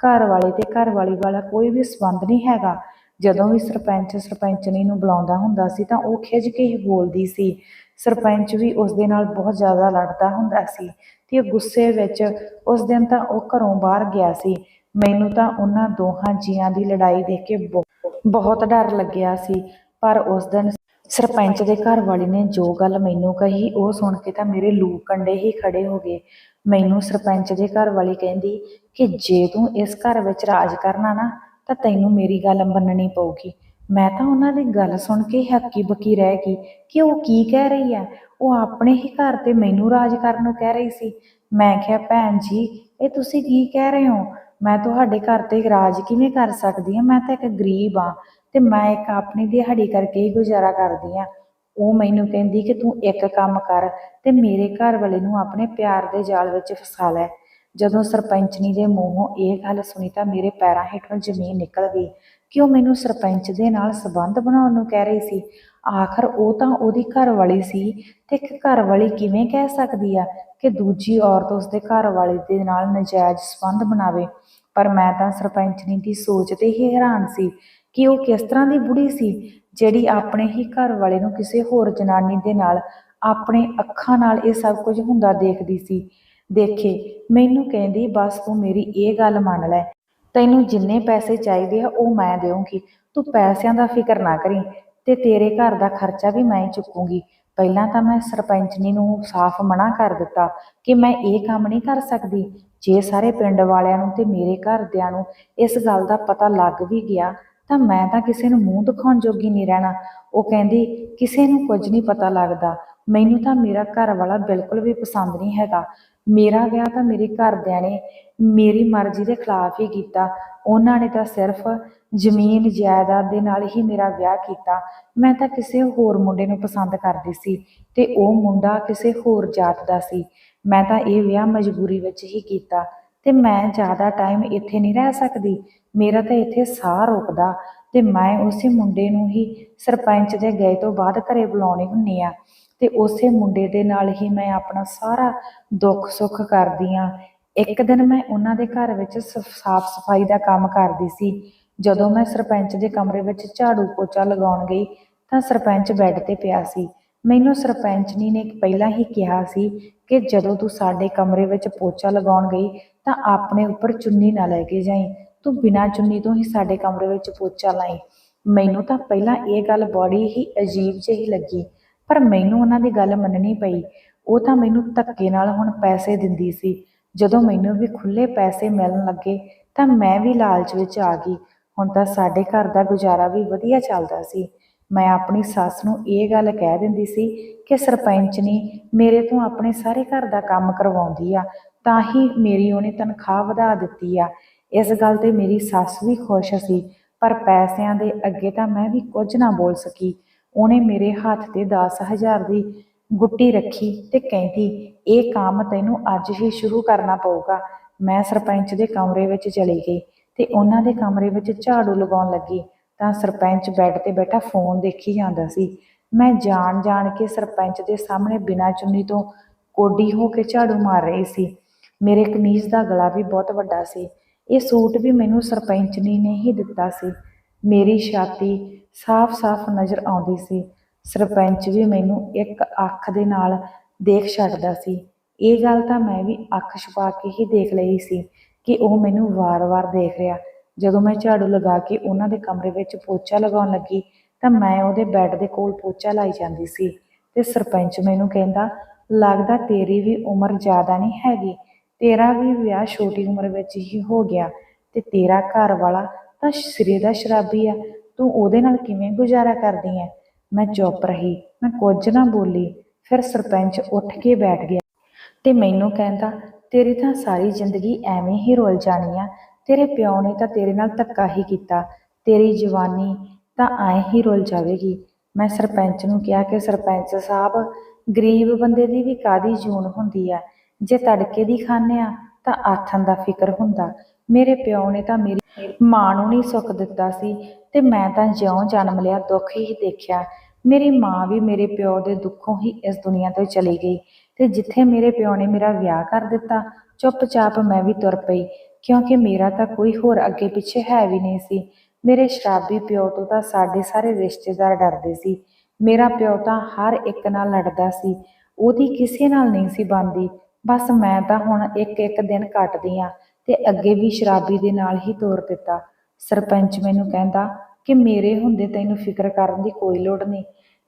ਘਰ ਵਾਲੇ ਤੇ ਘਰ ਵਾਲੀ ਵਾਲਾ ਕੋਈ ਵੀ ਸੰਬੰਧ ਨਹੀਂ ਹੈਗਾ। ਜਦੋਂ ਵੀ ਸਰਪੰਚ ਸਰਪੰਚਨੀ ਨੂੰ ਬੁਲਾਉਂਦਾ ਹੁੰਦਾ ਸੀ ਤਾਂ ਉਹ ਖਿਜ ਕੇ ਹੀ ਬੋਲਦੀ ਸੀ। ਸਰਪੰਚ ਵੀ ਉਸ ਦੇ ਨਾਲ ਬਹੁਤ ਜ਼ਿਆਦਾ ਲੜਦਾ ਹੁੰਦਾ ਸੀ ਤੇ ਗੁੱਸੇ ਵਿੱਚ ਉਸ ਦਿਨ ਤਾਂ ਉਹ ਘਰੋਂ ਬਾਹਰ ਗਿਆ ਸੀ। ਮੈਨੂੰ ਤਾਂ ਉਹਨਾਂ ਦੋਹਾਂ ਜੀਆਂ ਦੀ ਲੜਾਈ ਦੇਖ ਕੇ ਬਹੁ- ਬਹੁਤ ਡਰ ਲੱਗਿਆ ਸੀ। ਪਰ ਉਸ ਦਿਨ ਸਰਪੰਚ ਦੇ ਘਰ ਵਾਲੀ ਨੇ ਜੋ ਗੱਲ ਮੈਨੂੰ ਕਹੀ ਉਹ ਸੁਣ ਕੇ ਤਾਂ ਮੇਰੇ ਲੂ ਕੰਡੇ ਹੀ ਖੜੇ ਹੋ ਗਏ। ਮੈਨੂੰ ਸਰਪੰਚ ਦੇ ਘਰ ਵਾਲੀ ਕਹਿੰਦੀ ਕਿ ਜੇ ਤੂੰ ਇਸ ਘਰ ਵਿੱਚ ਰਾਜ ਕਰਨਾ ਨਾ, ਤਾਂ ਤੈਨੂੰ ਮੇਰੀ ਗੱਲ ਮੰਨਣੀ ਪਊਗੀ। ਮੈਂ ਤਾਂ ਉਹਨਾਂ ਦੀ ਗੱਲ ਸੁਣ ਕੇ ਹੱਕੀ ਬੱਕੀ ਰਹਿ ਗਈ ਕਿ ਉਹ ਕੀ ਕਹਿ ਰਹੀ ਹੈ ਉਹ ਆਪਣੇ ਹੀ ਘਰ ਤੇ ਮੈਨੂੰ ਰਾਜ ਕਰਨ ਨੂੰ ਕਹਿ ਰਹੀ ਸੀ। ਮੈਂ ਕਿਹਾ, ਭੈਣ ਜੀ, ਇਹ ਤੁਸੀਂ ਕੀ ਕਹਿ ਰਹੇ ਹੋ? ਮੈਂ ਤੁਹਾਡੇ ਘਰ ਤੇ ਰਾਜ ਕਿਵੇਂ ਕਰ ਸਕਦੀ ਹਾਂ ਮੈਂ ਤਾਂ ਇੱਕ ਗਰੀਬ ਆ ਤੇ ਮੈਂ ਇੱਕ ਆਪਣੀ ਦਿਹਾੜੀ ਕਰਕੇ ਹੀ ਗੁਜ਼ਾਰਾ ਕਰਦੀ ਹਾਂ ਉਹ ਮੈਨੂੰ ਕਹਿੰਦੀ ਕਿ ਤੂੰ ਇੱਕ ਕੰਮ ਕਰ ਤੇ ਮੇਰੇ ਘਰ ਵਾਲੇ ਨੂੰ ਆਪਣੇ ਪਿਆਰ ਦੇ ਜਾਲ ਵਿੱਚ ਫਸਾ ਲੈ। ਜਦੋਂ ਸਰਪੰਚਨੀ ਦੇ ਮੂੰਹੋਂ ਇਹ ਗੱਲ ਸੁਣੀ ਤਾਂ ਮੇਰੇ ਪੈਰਾਂ ਹੇਠੋਂ ਜ਼ਮੀਨ ਨਿਕਲ ਗਈ। ਕਿ ਉਹ ਮੈਨੂੰ ਸਰਪੰਚ ਦੇ ਨਾਲ ਸਬੰਧ ਬਣਾਉਣ ਨੂੰ ਕਹਿ ਰਹੀ ਸੀ? ਆਖਰ ਉਹ ਤਾਂ ਉਹਦੀ ਘਰ ਵਾਲੀ ਸੀ ਤੇ ਇੱਕ ਘਰ ਵਾਲੀ ਕਿਵੇਂ ਕਹਿ ਸਕਦੀ ਆ ਕਿ ਦੂਜੀ ਔਰਤ ਉਸਦੇ ਘਰ ਵਾਲੇ ਦੇ ਨਾਲ ਨਜਾਇਜ਼ ਸਬੰਧ ਬਣਾਵੇ? ਪਰ ਮੈਂ ਤਾਂ ਸਰਪੰਚਨੀ ਦੀ ਸੋਚ ਤੇ ਹੀ ਹੈਰਾਨ ਸੀ ਕਿ ਉਹ ਕਿਸ ਤਰ੍ਹਾਂ ਦੀ ਬੁੜੀ ਸੀ, ਜਿਹੜੀ ਆਪਣੇ ਹੀ ਘਰ ਵਾਲੇ ਨੂੰ ਕਿਸੇ ਹੋਰ ਜਨਾਨੀ ਦੇ ਨਾਲ ਆਪਣੇ ਅੱਖਾਂ ਨਾਲ ਇਹ ਸਭ ਕੁਝ ਹੁੰਦਾ ਦੇਖਦੀ ਸੀ। ਦੇਖੇ, ਮੈਨੂੰ ਕਹਿੰਦੀ, ਬਸ ਤੂੰ ਮੇਰੀ ਇਹ ਗੱਲ ਮੰਨ ਲੈ। ਤੈਨੂੰ ਜਿੰਨੇ ਪੈਸੇ ਚਾਹੀਦੇ ਆ, ਉਹ ਮੈਂ ਦੇਵਾਂਗੀ ਤੂੰ ਪੈਸਿਆਂ ਦਾ ਫਿਕਰ ਨਾ ਕਰੀ ਤੇ ਤੇਰੇ ਘਰ ਦਾ ਖਰਚਾ ਵੀ ਮੈਂ ਹੀ ਚੁੱਕੂੰਗੀ। ਪਹਿਲਾਂ ਤਾਂ ਮੈਂ ਸਰਪੰਚਨੀ ਨੂੰ ਸਾਫ਼ ਮਨਾ ਕਰ ਦਿੱਤਾ ਕਿ ਮੈਂ ਇਹ ਕੰਮ ਨਹੀਂ ਕਰ ਸਕਦੀ। ਜੇ ਸਾਰੇ ਪਿੰਡ ਵਾਲਿਆਂ ਨੂੰ ਤੇ ਮੇਰੇ ਘਰਦਿਆਂ ਨੂੰ ਇਸ ਗੱਲ ਦਾ ਪਤਾ ਲੱਗ ਵੀ ਗਿਆ ਤਾਂ ਮੈਂ ਤਾਂ ਕਿਸੇ ਨੂੰ ਮੂੰਹ ਦਿਖਾਉਣ ਜੋਗੀ ਨਹੀਂ ਰਹਿਣਾ। ਉਹ ਕਹਿੰਦੀ, ਕਿਸੇ ਨੂੰ ਕੁਝ ਨਹੀਂ ਪਤਾ ਲੱਗਦਾ। ਮੈਨੂੰ ਤਾਂ ਮੇਰਾ ਘਰ ਵਾਲਾ ਬਿਲਕੁਲ ਵੀ ਪਸੰਦ ਨਹੀਂ ਹੈਗਾ। ਮੇਰਾ ਵਿਆਹ ਤਾਂ ਮੇਰੇ ਘਰਦਿਆਂ ਨੇ ਮੇਰੀ ਮਰਜ਼ੀ ਦੇ ਖਿਲਾਫ ਹੀ ਕੀਤਾ। ਉਹਨਾਂ ਨੇ ਤਾਂ ਸਿਰਫ ਜ਼ਮੀਨ ਜਾਇਦਾਦ ਦੇ ਨਾਲ ਹੀ ਮੇਰਾ ਵਿਆਹ ਕੀਤਾ। ਮੈਂ ਤਾਂ ਕਿਸੇ ਹੋਰ ਮੁੰਡੇ ਨੂੰ ਪਸੰਦ ਕਰਦੀ ਸੀ ਤੇ ਉਹ ਮੁੰਡਾ ਕਿਸੇ ਹੋਰ ਜਾਤ ਦਾ ਸੀ। ਮੈਂ ਤਾਂ ਇਹ ਵਿਆਹ ਮਜਬੂਰੀ ਵਿੱਚ ਹੀ ਕੀਤਾ। ਤੇ ਮੈਂ ਜ਼ਿਆਦਾ ਟਾਈਮ ਇੱਥੇ ਨਹੀਂ ਰਹਿ ਸਕਦੀ। ਮੇਰਾ ਤਾਂ ਇੱਥੇ ਸਾਹ ਰੁਕਦਾ ਤੇ ਮੈਂ ਉਸੇ ਮੁੰਡੇ ਨੂੰ ਹੀ ਸਰਪੰਚ ਦੇ ਗਏ ਤੋਂ ਬਾਅਦ ਘਰੇ ਬੁਲਾਉਣੀ ਹੁੰਨੀ ਆ। ਤੇ ਉਸੇ ਮੁੰਡੇ ਦੇ ਨਾਲ ਹੀ ਮੈਂ ਆਪਣਾ ਸਾਰਾ ਦੁੱਖ ਸੁੱਖ ਕਰਦੀ ਆ। ਇੱਕ ਦਿਨ ਮੈਂ ਉਹਨਾਂ ਦੇ ਘਰ ਵਿੱਚ ਸਾਫ਼ ਸਫ਼ਾਈ ਦਾ ਕੰਮ ਕਰਦੀ ਸੀ। ਜਦੋਂ ਮੈਂ ਸਰਪੰਚ ਦੇ ਕਮਰੇ ਵਿੱਚ ਝਾੜੂ ਪੋਚਾ ਲਗਾਉਣ ਗਈ ਤਾਂ ਸਰਪੰਚ ਬੈੱਡ ਤੇ ਪਿਆ ਸੀ। ਮੈਨੂੰ ਸਰਪੰਚਨੀ ਨੇ ਪਹਿਲਾਂ ਹੀ ਕਿਹਾ ਸੀ ਕਿ ਜਦੋਂ ਤੂੰ ਸਾਡੇ ਕਮਰੇ ਵਿੱਚ ਪੋਚਾ ਲਗਾਉਣ ਗਈ ਤਾਂ ਆਪਣੇ ਉੱਪਰ ਚੁੰਨੀ ਨਾ ਲੈ ਕੇ ਜਾਈ। ਤੂੰ ਬਿਨਾਂ ਚੁੰਨੀ ਤੋਂ ਹੀ ਸਾਡੇ ਕਮਰੇ ਵਿੱਚ ਪੋਚਾ ਲਾਈ। ਮੈਨੂੰ ਤਾਂ ਪਹਿਲਾਂ ਇਹ ਗੱਲ ਬੜੀ ਹੀ ਅਜੀਬ ਜਿਹੀ ਲੱਗੀ, ਪਰ ਮੈਨੂੰ ਉਹਨਾਂ ਦੀ ਗੱਲ ਮੰਨਣੀ ਪਈ। ਉਹ ਤਾਂ ਮੈਨੂੰ ਧੱਕੇ ਨਾਲ ਹੁਣ ਪੈਸੇ ਦਿੰਦੀ ਸੀ। ਜਦੋਂ ਮੈਨੂੰ ਵੀ ਖੁੱਲੇ ਪੈਸੇ ਮਿਲਣ ਲੱਗੇ, ਤਾਂ ਮੈਂ ਵੀ ਲਾਲਚ ਵਿੱਚ ਆ ਗਈ। ਹੁਣ ਤਾਂ ਸਾਡੇ ਘਰ ਦਾ ਗੁਜ਼ਾਰਾ ਵੀ ਵਧੀਆ ਚੱਲਦਾ ਸੀ। ਮੈਂ ਆਪਣੀ ਸੱਸ ਨੂੰ ਇਹ ਗੱਲ ਕਹਿ ਦਿੰਦੀ ਸੀ ਕਿ ਸਰਪੰਚਨੀ ਮੇਰੇ ਤੋਂ ਆਪਣੇ ਸਾਰੇ ਘਰ ਦਾ ਕੰਮ ਕਰਵਾਉਂਦੀ ਆ, ਤਾਂ ਹੀ ਮੇਰੀ ਉਹਨੇ ਤਨਖਾਹ ਵਧਾ ਦਿੱਤੀ ਆ। ਇਸ ਗੱਲ ਤੇ ਮੇਰੀ ਸੱਸ ਵੀ ਖੁਸ਼ ਸੀ, ਪਰ ਪੈਸਿਆਂ ਦੇ ਅੱਗੇ ਤਾਂ ਮੈਂ ਵੀ ਕੁਝ ਨਾ ਬੋਲ ਸਕੀ। ਉਹਨੇ ਮੇਰੇ ਹੱਥ ਤੇ 10000 ਦੀ ਗੁੱਟੀ ਰੱਖੀ ਤੇ ਕਹਿੰਦੀ, ਇਹ ਕੰਮ ਤੈਨੂੰ ਅੱਜ ਹੀ ਸ਼ੁਰੂ ਕਰਨਾ ਪਊਗਾ। ਮੈਂ ਸਰਪੰਚ ਦੇ ਕਮਰੇ ਵਿੱਚ ਚਲੀ ਗਈ ਤੇ ਉਹਨਾਂ ਦੇ ਕਮਰੇ ਵਿੱਚ ਝਾੜੂ ਲਗਾਉਣ ਲੱਗੀ। ਤਾਂ ਸਰਪੰਚ ਬੈੱਡ ਤੇ ਬੈਠਾ ਫੋਨ ਦੇਖੀ ਜਾਂਦਾ ਸੀ। ਮੈਂ ਜਾਣ ਜਾਣ ਕੇ ਸਰਪੰਚ ਦੇ ਸਾਹਮਣੇ ਬਿਨਾਂ ਚੁੰਨੀ ਤੋਂ ਕੋਡੀ ਹੋ ਕੇ ਝਾੜੂ ਮਾਰ ਰਹੀ ਸੀ। ਮੇਰੇ ਕਮੀਜ਼ ਦਾ ਗਲਾ ਵੀ ਬਹੁਤ ਵੱਡਾ ਸੀ। ਇਹ ਸੂਟ ਵੀ ਮੈਨੂੰ ਸਰਪੰਚਨੀ ਨੇ ਹੀ ਦਿੱਤਾ ਸੀ। ਮੇਰੀ ਛਾਤੀ ਸਾਫ਼-ਸਾਫ਼ ਨਜ਼ਰ ਆਉਂਦੀ ਸੀ। ਸਰਪੰਚ ਵੀ ਮੈਨੂੰ ਇੱਕ ਅੱਖ ਦੇ ਨਾਲ ਦੇਖ ਛੱਡਦਾ ਸੀ। ਇਹ ਗੱਲ ਤਾਂ ਮੈਂ ਵੀ ਅੱਖ ਛੁਪਾ ਕੇ ਹੀ ਦੇਖ ਲਈ ਸੀ ਕਿ ਉਹ ਮੈਨੂੰ ਵਾਰ-ਵਾਰ ਦੇਖ ਰਿਹਾ। ਜਦੋਂ ਮੈਂ ਝਾੜੂ ਲਗਾ ਕੇ ਉਹਨਾਂ ਦੇ ਕਮਰੇ ਵਿੱਚ ਪੋਚਾ ਲਗਾਉਣ ਲੱਗੀ ਤਾਂ ਮੈਂ ਉਹਦੇ ਬੈੱਡ ਦੇ ਕੋਲ ਪੋਚਾ ਲਾਈ ਜਾਂਦੀ ਸੀ ਤੇ ਸਰਪੰਚ ਮੈਨੂੰ ਕਹਿੰਦਾ, ਲੱਗਦਾ ਤੇਰੀ ਵੀ ਉਮਰ ਜ਼ਿਆਦਾ ਨਹੀਂ ਹੈਗੀ, ਤੇਰਾ ਵੀ ਵਿਆਹ ਛੋਟੀ ਉਮਰ ਵਿੱਚ ਹੀ ਹੋ ਗਿਆ ਤੇ ਤੇਰਾ ਘਰ ਵਾਲਾ ਤਾਂ ਸਿਰੇ ਦਾ ਸ਼ਰਾਬੀ ਆ, ਤੂੰ ਉਹਦੇ ਨਾਲ ਕਿਵੇਂ ਗੁਜ਼ਾਰਾ ਕਰਦੀ ਐ? ਮੈਂ ਚੁੱਪ ਰਹੀ, ਮੈਂ ਕੁਝ ਨਾ ਬੋਲੀ, ਫਿਰ ਸਰਪੰਚ ਉੱਠ ਕੇ ਬੈਠ ਗਿਆ ਤੇ ਮੈਨੂੰ ਕਹਿੰਦਾ, ਤੇਰੀ ਤਾਂ ਸਾਰੀ ਜ਼ਿੰਦਗੀ ਐਵੇਂ ਹੀ ਰੁਲ ਜਾਣੀ ਆ ਤੇਰੇ ਪਿਓ ਨੇ ਤਾਂ ਤੇਰੇ ਨਾਲ ਧੱਕਾ ਹੀ ਕੀਤਾ, ਤੇਰੀ ਜਵਾਨੀ ਤਾਂ ਐਂ ਹੀ ਰੁਲ ਜਾਵੇਗੀ। ਮੈਂ ਸਰਪੰਚ ਨੂੰ ਕਿਹਾ ਕਿ ਸਰਪੰਚ ਸਾਹਿਬ, ਗਰੀਬ ਬੰਦੇ ਦੀ ਵੀ ਕਾਦੀ ਜੂਨ ਹੁੰਦੀ ਆ? ਜੇ ਤੜਕੇ ਦੀ ਖਾਂਦੇ ਆ ਤਾਂ ਆਥਣ ਦਾ ਫਿਕਰ ਹੁੰਦਾ। ਮੇਰੇ ਪਿਓ ਨੇ ਤਾਂ ਮੇਰੀ ਮਾਂ ਨੂੰ ਨਹੀਂ ਸੁੱਖ ਦਿੱਤਾ ਸੀ ਤੇ ਮੈਂ ਤਾਂ ਜਿਉਂ ਜਨਮ ਲਿਆ ਦੁੱਖ ਹੀ ਦੇਖਿਆ। ਮੇਰੀ ਮਾਂ ਵੀ ਮੇਰੇ ਪਿਓ ਦੇ ਦੁੱਖੋਂ ਹੀ ਇਸ ਦੁਨੀਆ ਤੋਂ ਚਲੀ ਗਈ ਤੇ ਜਿੱਥੇ ਮੇਰੇ ਪਿਓ ਨੇ ਮੇਰਾ ਵਿਆਹ ਕਰ ਦਿੱਤਾ, ਚੁੱਪਚਾਪ ਮੈਂ ਵੀ ਤੁਰ ਪਈ। ਕਿਉਂਕਿ ਮੇਰਾ ਤਾਂ ਕੋਈ ਹੋਰ ਅੱਗੇ ਪਿੱਛੇ ਹੈ ਵੀ ਨਹੀਂ ਸੀ। ਮੇਰੇ ਸ਼ਰਾਬੀ ਪਿਓ ਤੋਂ ਤਾਂ ਸਾਡੇ ਸਾਰੇ ਰਿਸ਼ਤੇਦਾਰ ਡਰਦੇ ਸੀ। ਮੇਰਾ ਪਿਓ ਤਾਂ ਹਰ ਇੱਕ ਨਾਲ ਲੜਦਾ ਸੀ। ਉਹਦੀ ਕਿਸੇ ਨਾਲ ਨਹੀਂ ਸੀ ਬਣਦੀ। ਬਸ ਮੈਂ ਤਾਂ ਹੁਣ ਇੱਕ ਇੱਕ ਦਿਨ ਕੱਟਦੀ ਆ ਤੇ ਅੱਗੇ ਵੀ ਸ਼ਰਾਬੀ ਦੇ ਨਾਲ ਹੀ ਤੋਰ ਦਿੱਤਾ। ਸਰਪੰਚ ਮੈਨੂੰ ਕਹਿੰਦਾ ਕਿ ਮੇਰੇ ਹੁੰਦੇ ਤੈਨੂੰ ਫਿਕਰ ਕਰਨ ਦੀ ਕੋਈ ਲੋੜ ਨਹੀਂ।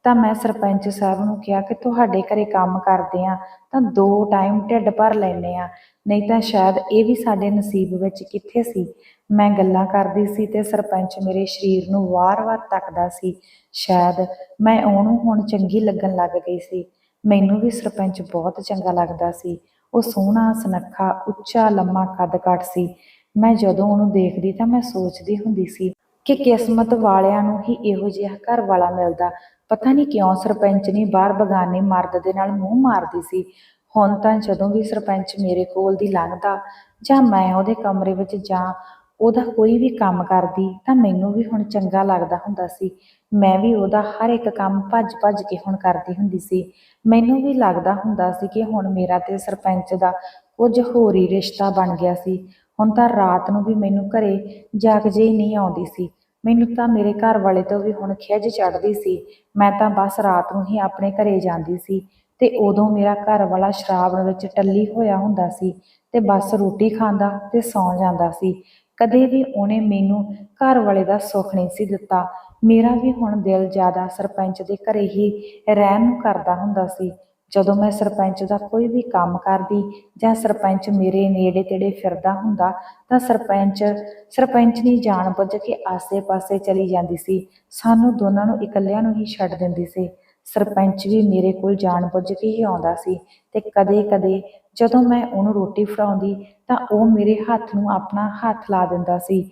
ਤਾਂ ਮੈਂ ਸਰਪੰਚ ਸਾਹਿਬ ਨੂੰ ਕਿਹਾ ਕਿ ਤੁਹਾਡੇ ਘਰੇ ਕੰਮ ਕਰਦੇ ਆ ਤਾਂ ਦੋ ਟਾਈਮ ਢਿੱਡ ਭਰ ਲੈਨੇ ਆ ਨਹੀਂ ਤਾਂ ਸ਼ਾਇਦ ਇਹ ਵੀ ਸਾਡੇ ਨਸੀਬ ਵਿੱਚ ਕਿੱਥੇ ਸੀ? ਮੈਂ ਗੱਲਾਂ ਕਰਦੀ ਸੀ ਤੇ ਸਰਪੰਚ ਮੇਰੇ ਸਰੀਰ ਨੂੰ ਵਾਰ-ਵਾਰ ਤੱਕਦਾ ਸੀ। ਸ਼ਾਇਦ ਮੈਂ ਉਹਨੂੰ ਹੁਣ ਚੰਗੀ ਲੱਗਣ ਲੱਗ ਗਈ ਸੀ। ਮੈਨੂੰ ਵੀ ਸਰਪੰਚ ਬਹੁਤ ਚੰਗਾ ਲੱਗਦਾ ਸੀ। ਉਹ ਸੋਹਣਾ, ਸੁਨੱਖਾ, ਉੱਚਾ, ਲੰਮਾ ਕੱਦ-ਕੱਟ ਸੀ। ਮੈਂ ਜਦੋਂ ਉਹਨੂੰ ਦੇਖਦੀ ਤਾਂ ਮੈਂ ਸੋਚਦੀ ਹੁੰਦੀ ਸੀ ਕਿ ਕਿਸਮਤ ਵਾਲਿਆਂ ਨੂੰ ਹੀ ਇਹੋ ਜਿਹਾ ਘਰ ਵਾਲਾ ਮਿਲਦਾ। ਪਤਾ ਨਹੀਂ ਕਿਉਂ ਸਰਪੰਚ ਨੇ ਬਾਹਰ ਬਗਾਨੇ ਮਰਦ ਦੇ ਨਾਲ ਮੂੰਹ ਮਾਰਦੀ ਸੀ। ਹੁਣ ਤਾਂ ਜਦੋਂ ਵੀ ਸਰਪੰਚ ਮੇਰੇ ਕੋਲ ਦੀ ਲੰਘਦਾ ਜਾਂ ਮੈਂ ਉਹਦੇ ਕਮਰੇ ਵਿੱਚ ਜਾਂ ਉਹਦਾ ਕੋਈ ਵੀ ਕੰਮ ਕਰਦੀ ਤਾਂ ਮੈਨੂੰ ਵੀ ਹੁਣ ਚੰਗਾ ਲੱਗਦਾ ਹੁੰਦਾ ਸੀ। ਮੈਂ ਵੀ ਉਹਦਾ ਹਰ ਇੱਕ ਕੰਮ ਭੱਜ ਭੱਜ ਕੇ ਹੁਣ ਕਰਦੀ ਹੁੰਦੀ ਸੀ। ਮੈਨੂੰ ਵੀ ਲੱਗਦਾ ਹੁੰਦਾ ਸੀ ਕਿ ਹੁਣ ਮੇਰਾ ਤੇ ਸਰਪੰਚ ਦਾ ਕੁਝ ਹੋਰ ਹੀ ਰਿਸ਼ਤਾ ਬਣ ਗਿਆ ਸੀ। ਹੁਣ ਤਾਂ ਰਾਤ ਨੂੰ ਵੀ ਮੈਨੂੰ ਘਰੇ ਜਾਗ ਜਿਹੀ ਨਹੀਂ ਆਉਂਦੀ ਸੀ। ਮੈਨੂੰ ਤਾਂ ਮੇਰੇ ਘਰ ਵਾਲੇ ਤੋਂ ਵੀ ਹੁਣ ਖਿੱਝ ਚੜ੍ਹਦੀ ਸੀ। ਮੈਂ ਤਾਂ ਬਸ ਰਾਤ ਨੂੰ ਹੀ ਆਪਣੇ ਘਰੇ ਜਾਂਦੀ ਸੀ ਤੇ ਉਦੋਂ ਮੇਰਾ ਘਰ ਵਾਲਾ ਸ਼ਰਾਬ ਵਿੱਚ ਟੱਲੀ ਹੋਇਆ ਹੁੰਦਾ ਸੀ ਤੇ ਬਸ ਰੋਟੀ ਖਾਂਦਾ ਤੇ ਸੌਂ ਜਾਂਦਾ ਸੀ। ਕਦੇ ਵੀ ਉਹਨੇ ਮੈਨੂੰ ਘਰ ਵਾਲੇ ਦਾ ਸੁੱਖ ਨਹੀਂ ਸੀ ਦਿੱਤਾ। ਮੇਰਾ ਵੀ ਹੁਣ ਦਿਲ ਜ਼ਿਆਦਾ ਸਰਪੰਚ ਦੇ ਘਰੇ ਹੀ ਰਹਿਣ ਨੂੰ ਕਰਦਾ ਹੁੰਦਾ ਸੀ। ਜਦੋਂ ਮੈਂ ਸਰਪੰਚ ਦਾ ਕੋਈ ਵੀ ਕੰਮ ਕਰਦੀ ਜਾਂ ਸਰਪੰਚ ਮੇਰੇ ਨੇੜੇ ਤੇੜੇ ਫਿਰਦਾ ਹੁੰਦਾ ਤਾਂ ਸਰਪੰਚ ਸਰਪੰਚ ਨਹੀਂ ਜਾਣ ਬੁੱਝ ਕੇ ਆਸੇ-ਪਾਸੇ ਚਲੀ ਜਾਂਦੀ ਸੀ। ਸਾਨੂੰ ਦੋਨਾਂ ਨੂੰ ਇਕੱਲਿਆਂ ਨੂੰ ਹੀ ਛੱਡ ਦਿੰਦੀ ਸੀ। ਸਰਪੰਚ ਵੀ ਮੇਰੇ ਕੋਲ ਜਾਣ ਬੁੱਝ ਕੇ ਹੀ ਆਉਂਦਾ ਸੀ ਤੇ ਕਦੇ-ਕਦੇ ਜਦੋਂ ਮੈਂ ਉਹਨੂੰ ਰੋਟੀ ਫੜਾਉਂਦੀ ਤਾਂ ਉਹ ਮੇਰੇ ਹੱਥ ਨੂੰ ਆਪਣਾ ਹੱਥ ਲਾ ਦਿੰਦਾ ਸੀ।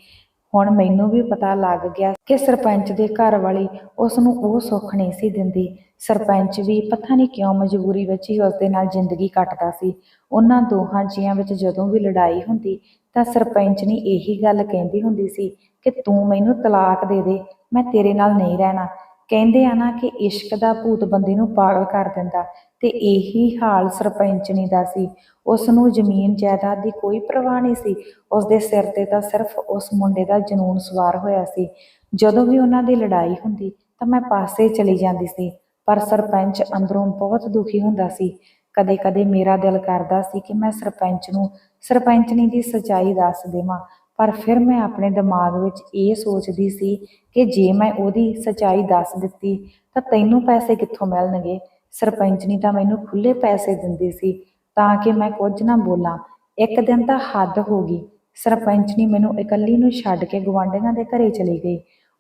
ਹੁਣ ਮੈਨੂੰ ਵੀ ਪਤਾ ਲੱਗ ਗਿਆ ਕਿ ਸਰਪੰਚ ਦੇ ਘਰ ਵਾਲੀ ਉਸ ਨੂੰ ਉਹ ਸੁੱਖ ਨਹੀਂ ਸੀ ਦਿੰਦੀ। ਸਰਪੰਚ ਵੀ ਪਤਾ ਨਹੀਂ ਕਿਉਂ ਮਜਬੂਰੀ ਵਿੱਚ ਹੀ ਉਸ ਦੇ ਨਾਲ ਜ਼ਿੰਦਗੀ ਕੱਟਦਾ ਸੀ। ਉਹਨਾਂ ਦੋਹਾਂ ਜੀਆਂ ਵਿੱਚ ਜਦੋਂ ਵੀ ਲੜਾਈ ਹੁੰਦੀ ਤਾਂ ਸਰਪੰਚ ਨੇ ਇਹੀ ਗੱਲ ਕਹਿੰਦੀ ਹੁੰਦੀ ਸੀ ਕਿ ਤੂੰ ਮੈਨੂੰ ਤਲਾਕ ਦੇ ਦੇ, ਮੈਂ ਤੇਰੇ ਨਾਲ ਨਹੀਂ ਰਹਿਣਾ। ਕਹਿੰਦੇ ਆ ਨਾ ਕਿ ਇਸ਼ਕ ਦਾ ਭੂਤ ਬੰਦੇ ਨੂੰ ਪਾਗਲ ਕਰ ਦਿੰਦਾ ਤੇ ਇਹੀ ਹਾਲ ਸਰਪੰਚਣੀ ਦਾ ਸੀ। ਉਸ ਨੂੰ ਜ਼ਮੀਨ ਜਾਇਦਾਦ ਦੀ ਕੋਈ ਪਰਵਾਹ ਨਹੀਂ ਸੀ। ਉਸ ਦੇ ਸਿਰ ਤੇ ਤਾਂ ਸਿਰਫ ਉਸ ਮੁੰਡੇ ਦਾ ਜਨੂਨ ਸਵਾਰ ਹੋਇਆ ਸੀ। ਜਦੋਂ ਵੀ ਉਹਨਾਂ ਦੀ ਲੜਾਈ ਹੁੰਦੀ ਤਾਂ ਮੈਂ ਪਾਸੇ ਚਲੀ ਜਾਂਦੀ ਸੀ, ਪਰ ਸਰਪੰਚ ਅੰਦਰੋਂ ਬਹੁਤ ਦੁਖੀ ਹੁੰਦਾ ਸੀ। ਕਦੇ-ਕਦੇ ਮੇਰਾ ਦਿਲ ਕਰਦਾ ਸੀ ਕਿ ਮੈਂ ਸਰਪੰਚ ਨੂੰ, ਸਰਪੰਚਣੀ ਦੀ ਸੱਚਾਈ ਦੱਸ ਦੇਵਾਂ। ਪਰ ਫਿਰ ਮੈਂ ਆਪਣੇ ਦਿਮਾਗ ਵਿੱਚ ਇਹ ਸੋਚਦੀ ਸੀ ਕਿ ਜੇ ਮੈਂ ਉਹਦੀ ਸੱਚਾਈ ਦੱਸ ਦਿੱਤੀ, ਤਾਂ ਤੈਨੂੰ ਪੈਸੇ ਕਿੱਥੋਂ ਮਿਲਣਗੇ? ਸਰਪੰਚਨੀ ਤਾਂ ਮੈਨੂੰ ਖੁੱਲੇ ਪੈਸੇ ਦਿੰਦੀ ਸੀ, ਤਾਂ ਕਿ ਮੈਂ ਕੁਝ ਨਾ ਬੋਲਾਂ। ਇੱਕ ਦਿਨ ਤਾਂ ਹੱਦ ਹੋ ਗਈ। ਸਰਪੰਚਨੀ ਮੈਨੂੰ ਇਕੱਲੀ ਨੂੰ ਛੱਡ ਕੇ ਗਵਾਂਢੀਆਂ ਦੇ ਘਰੇ ਚਲੀ ਗਈ।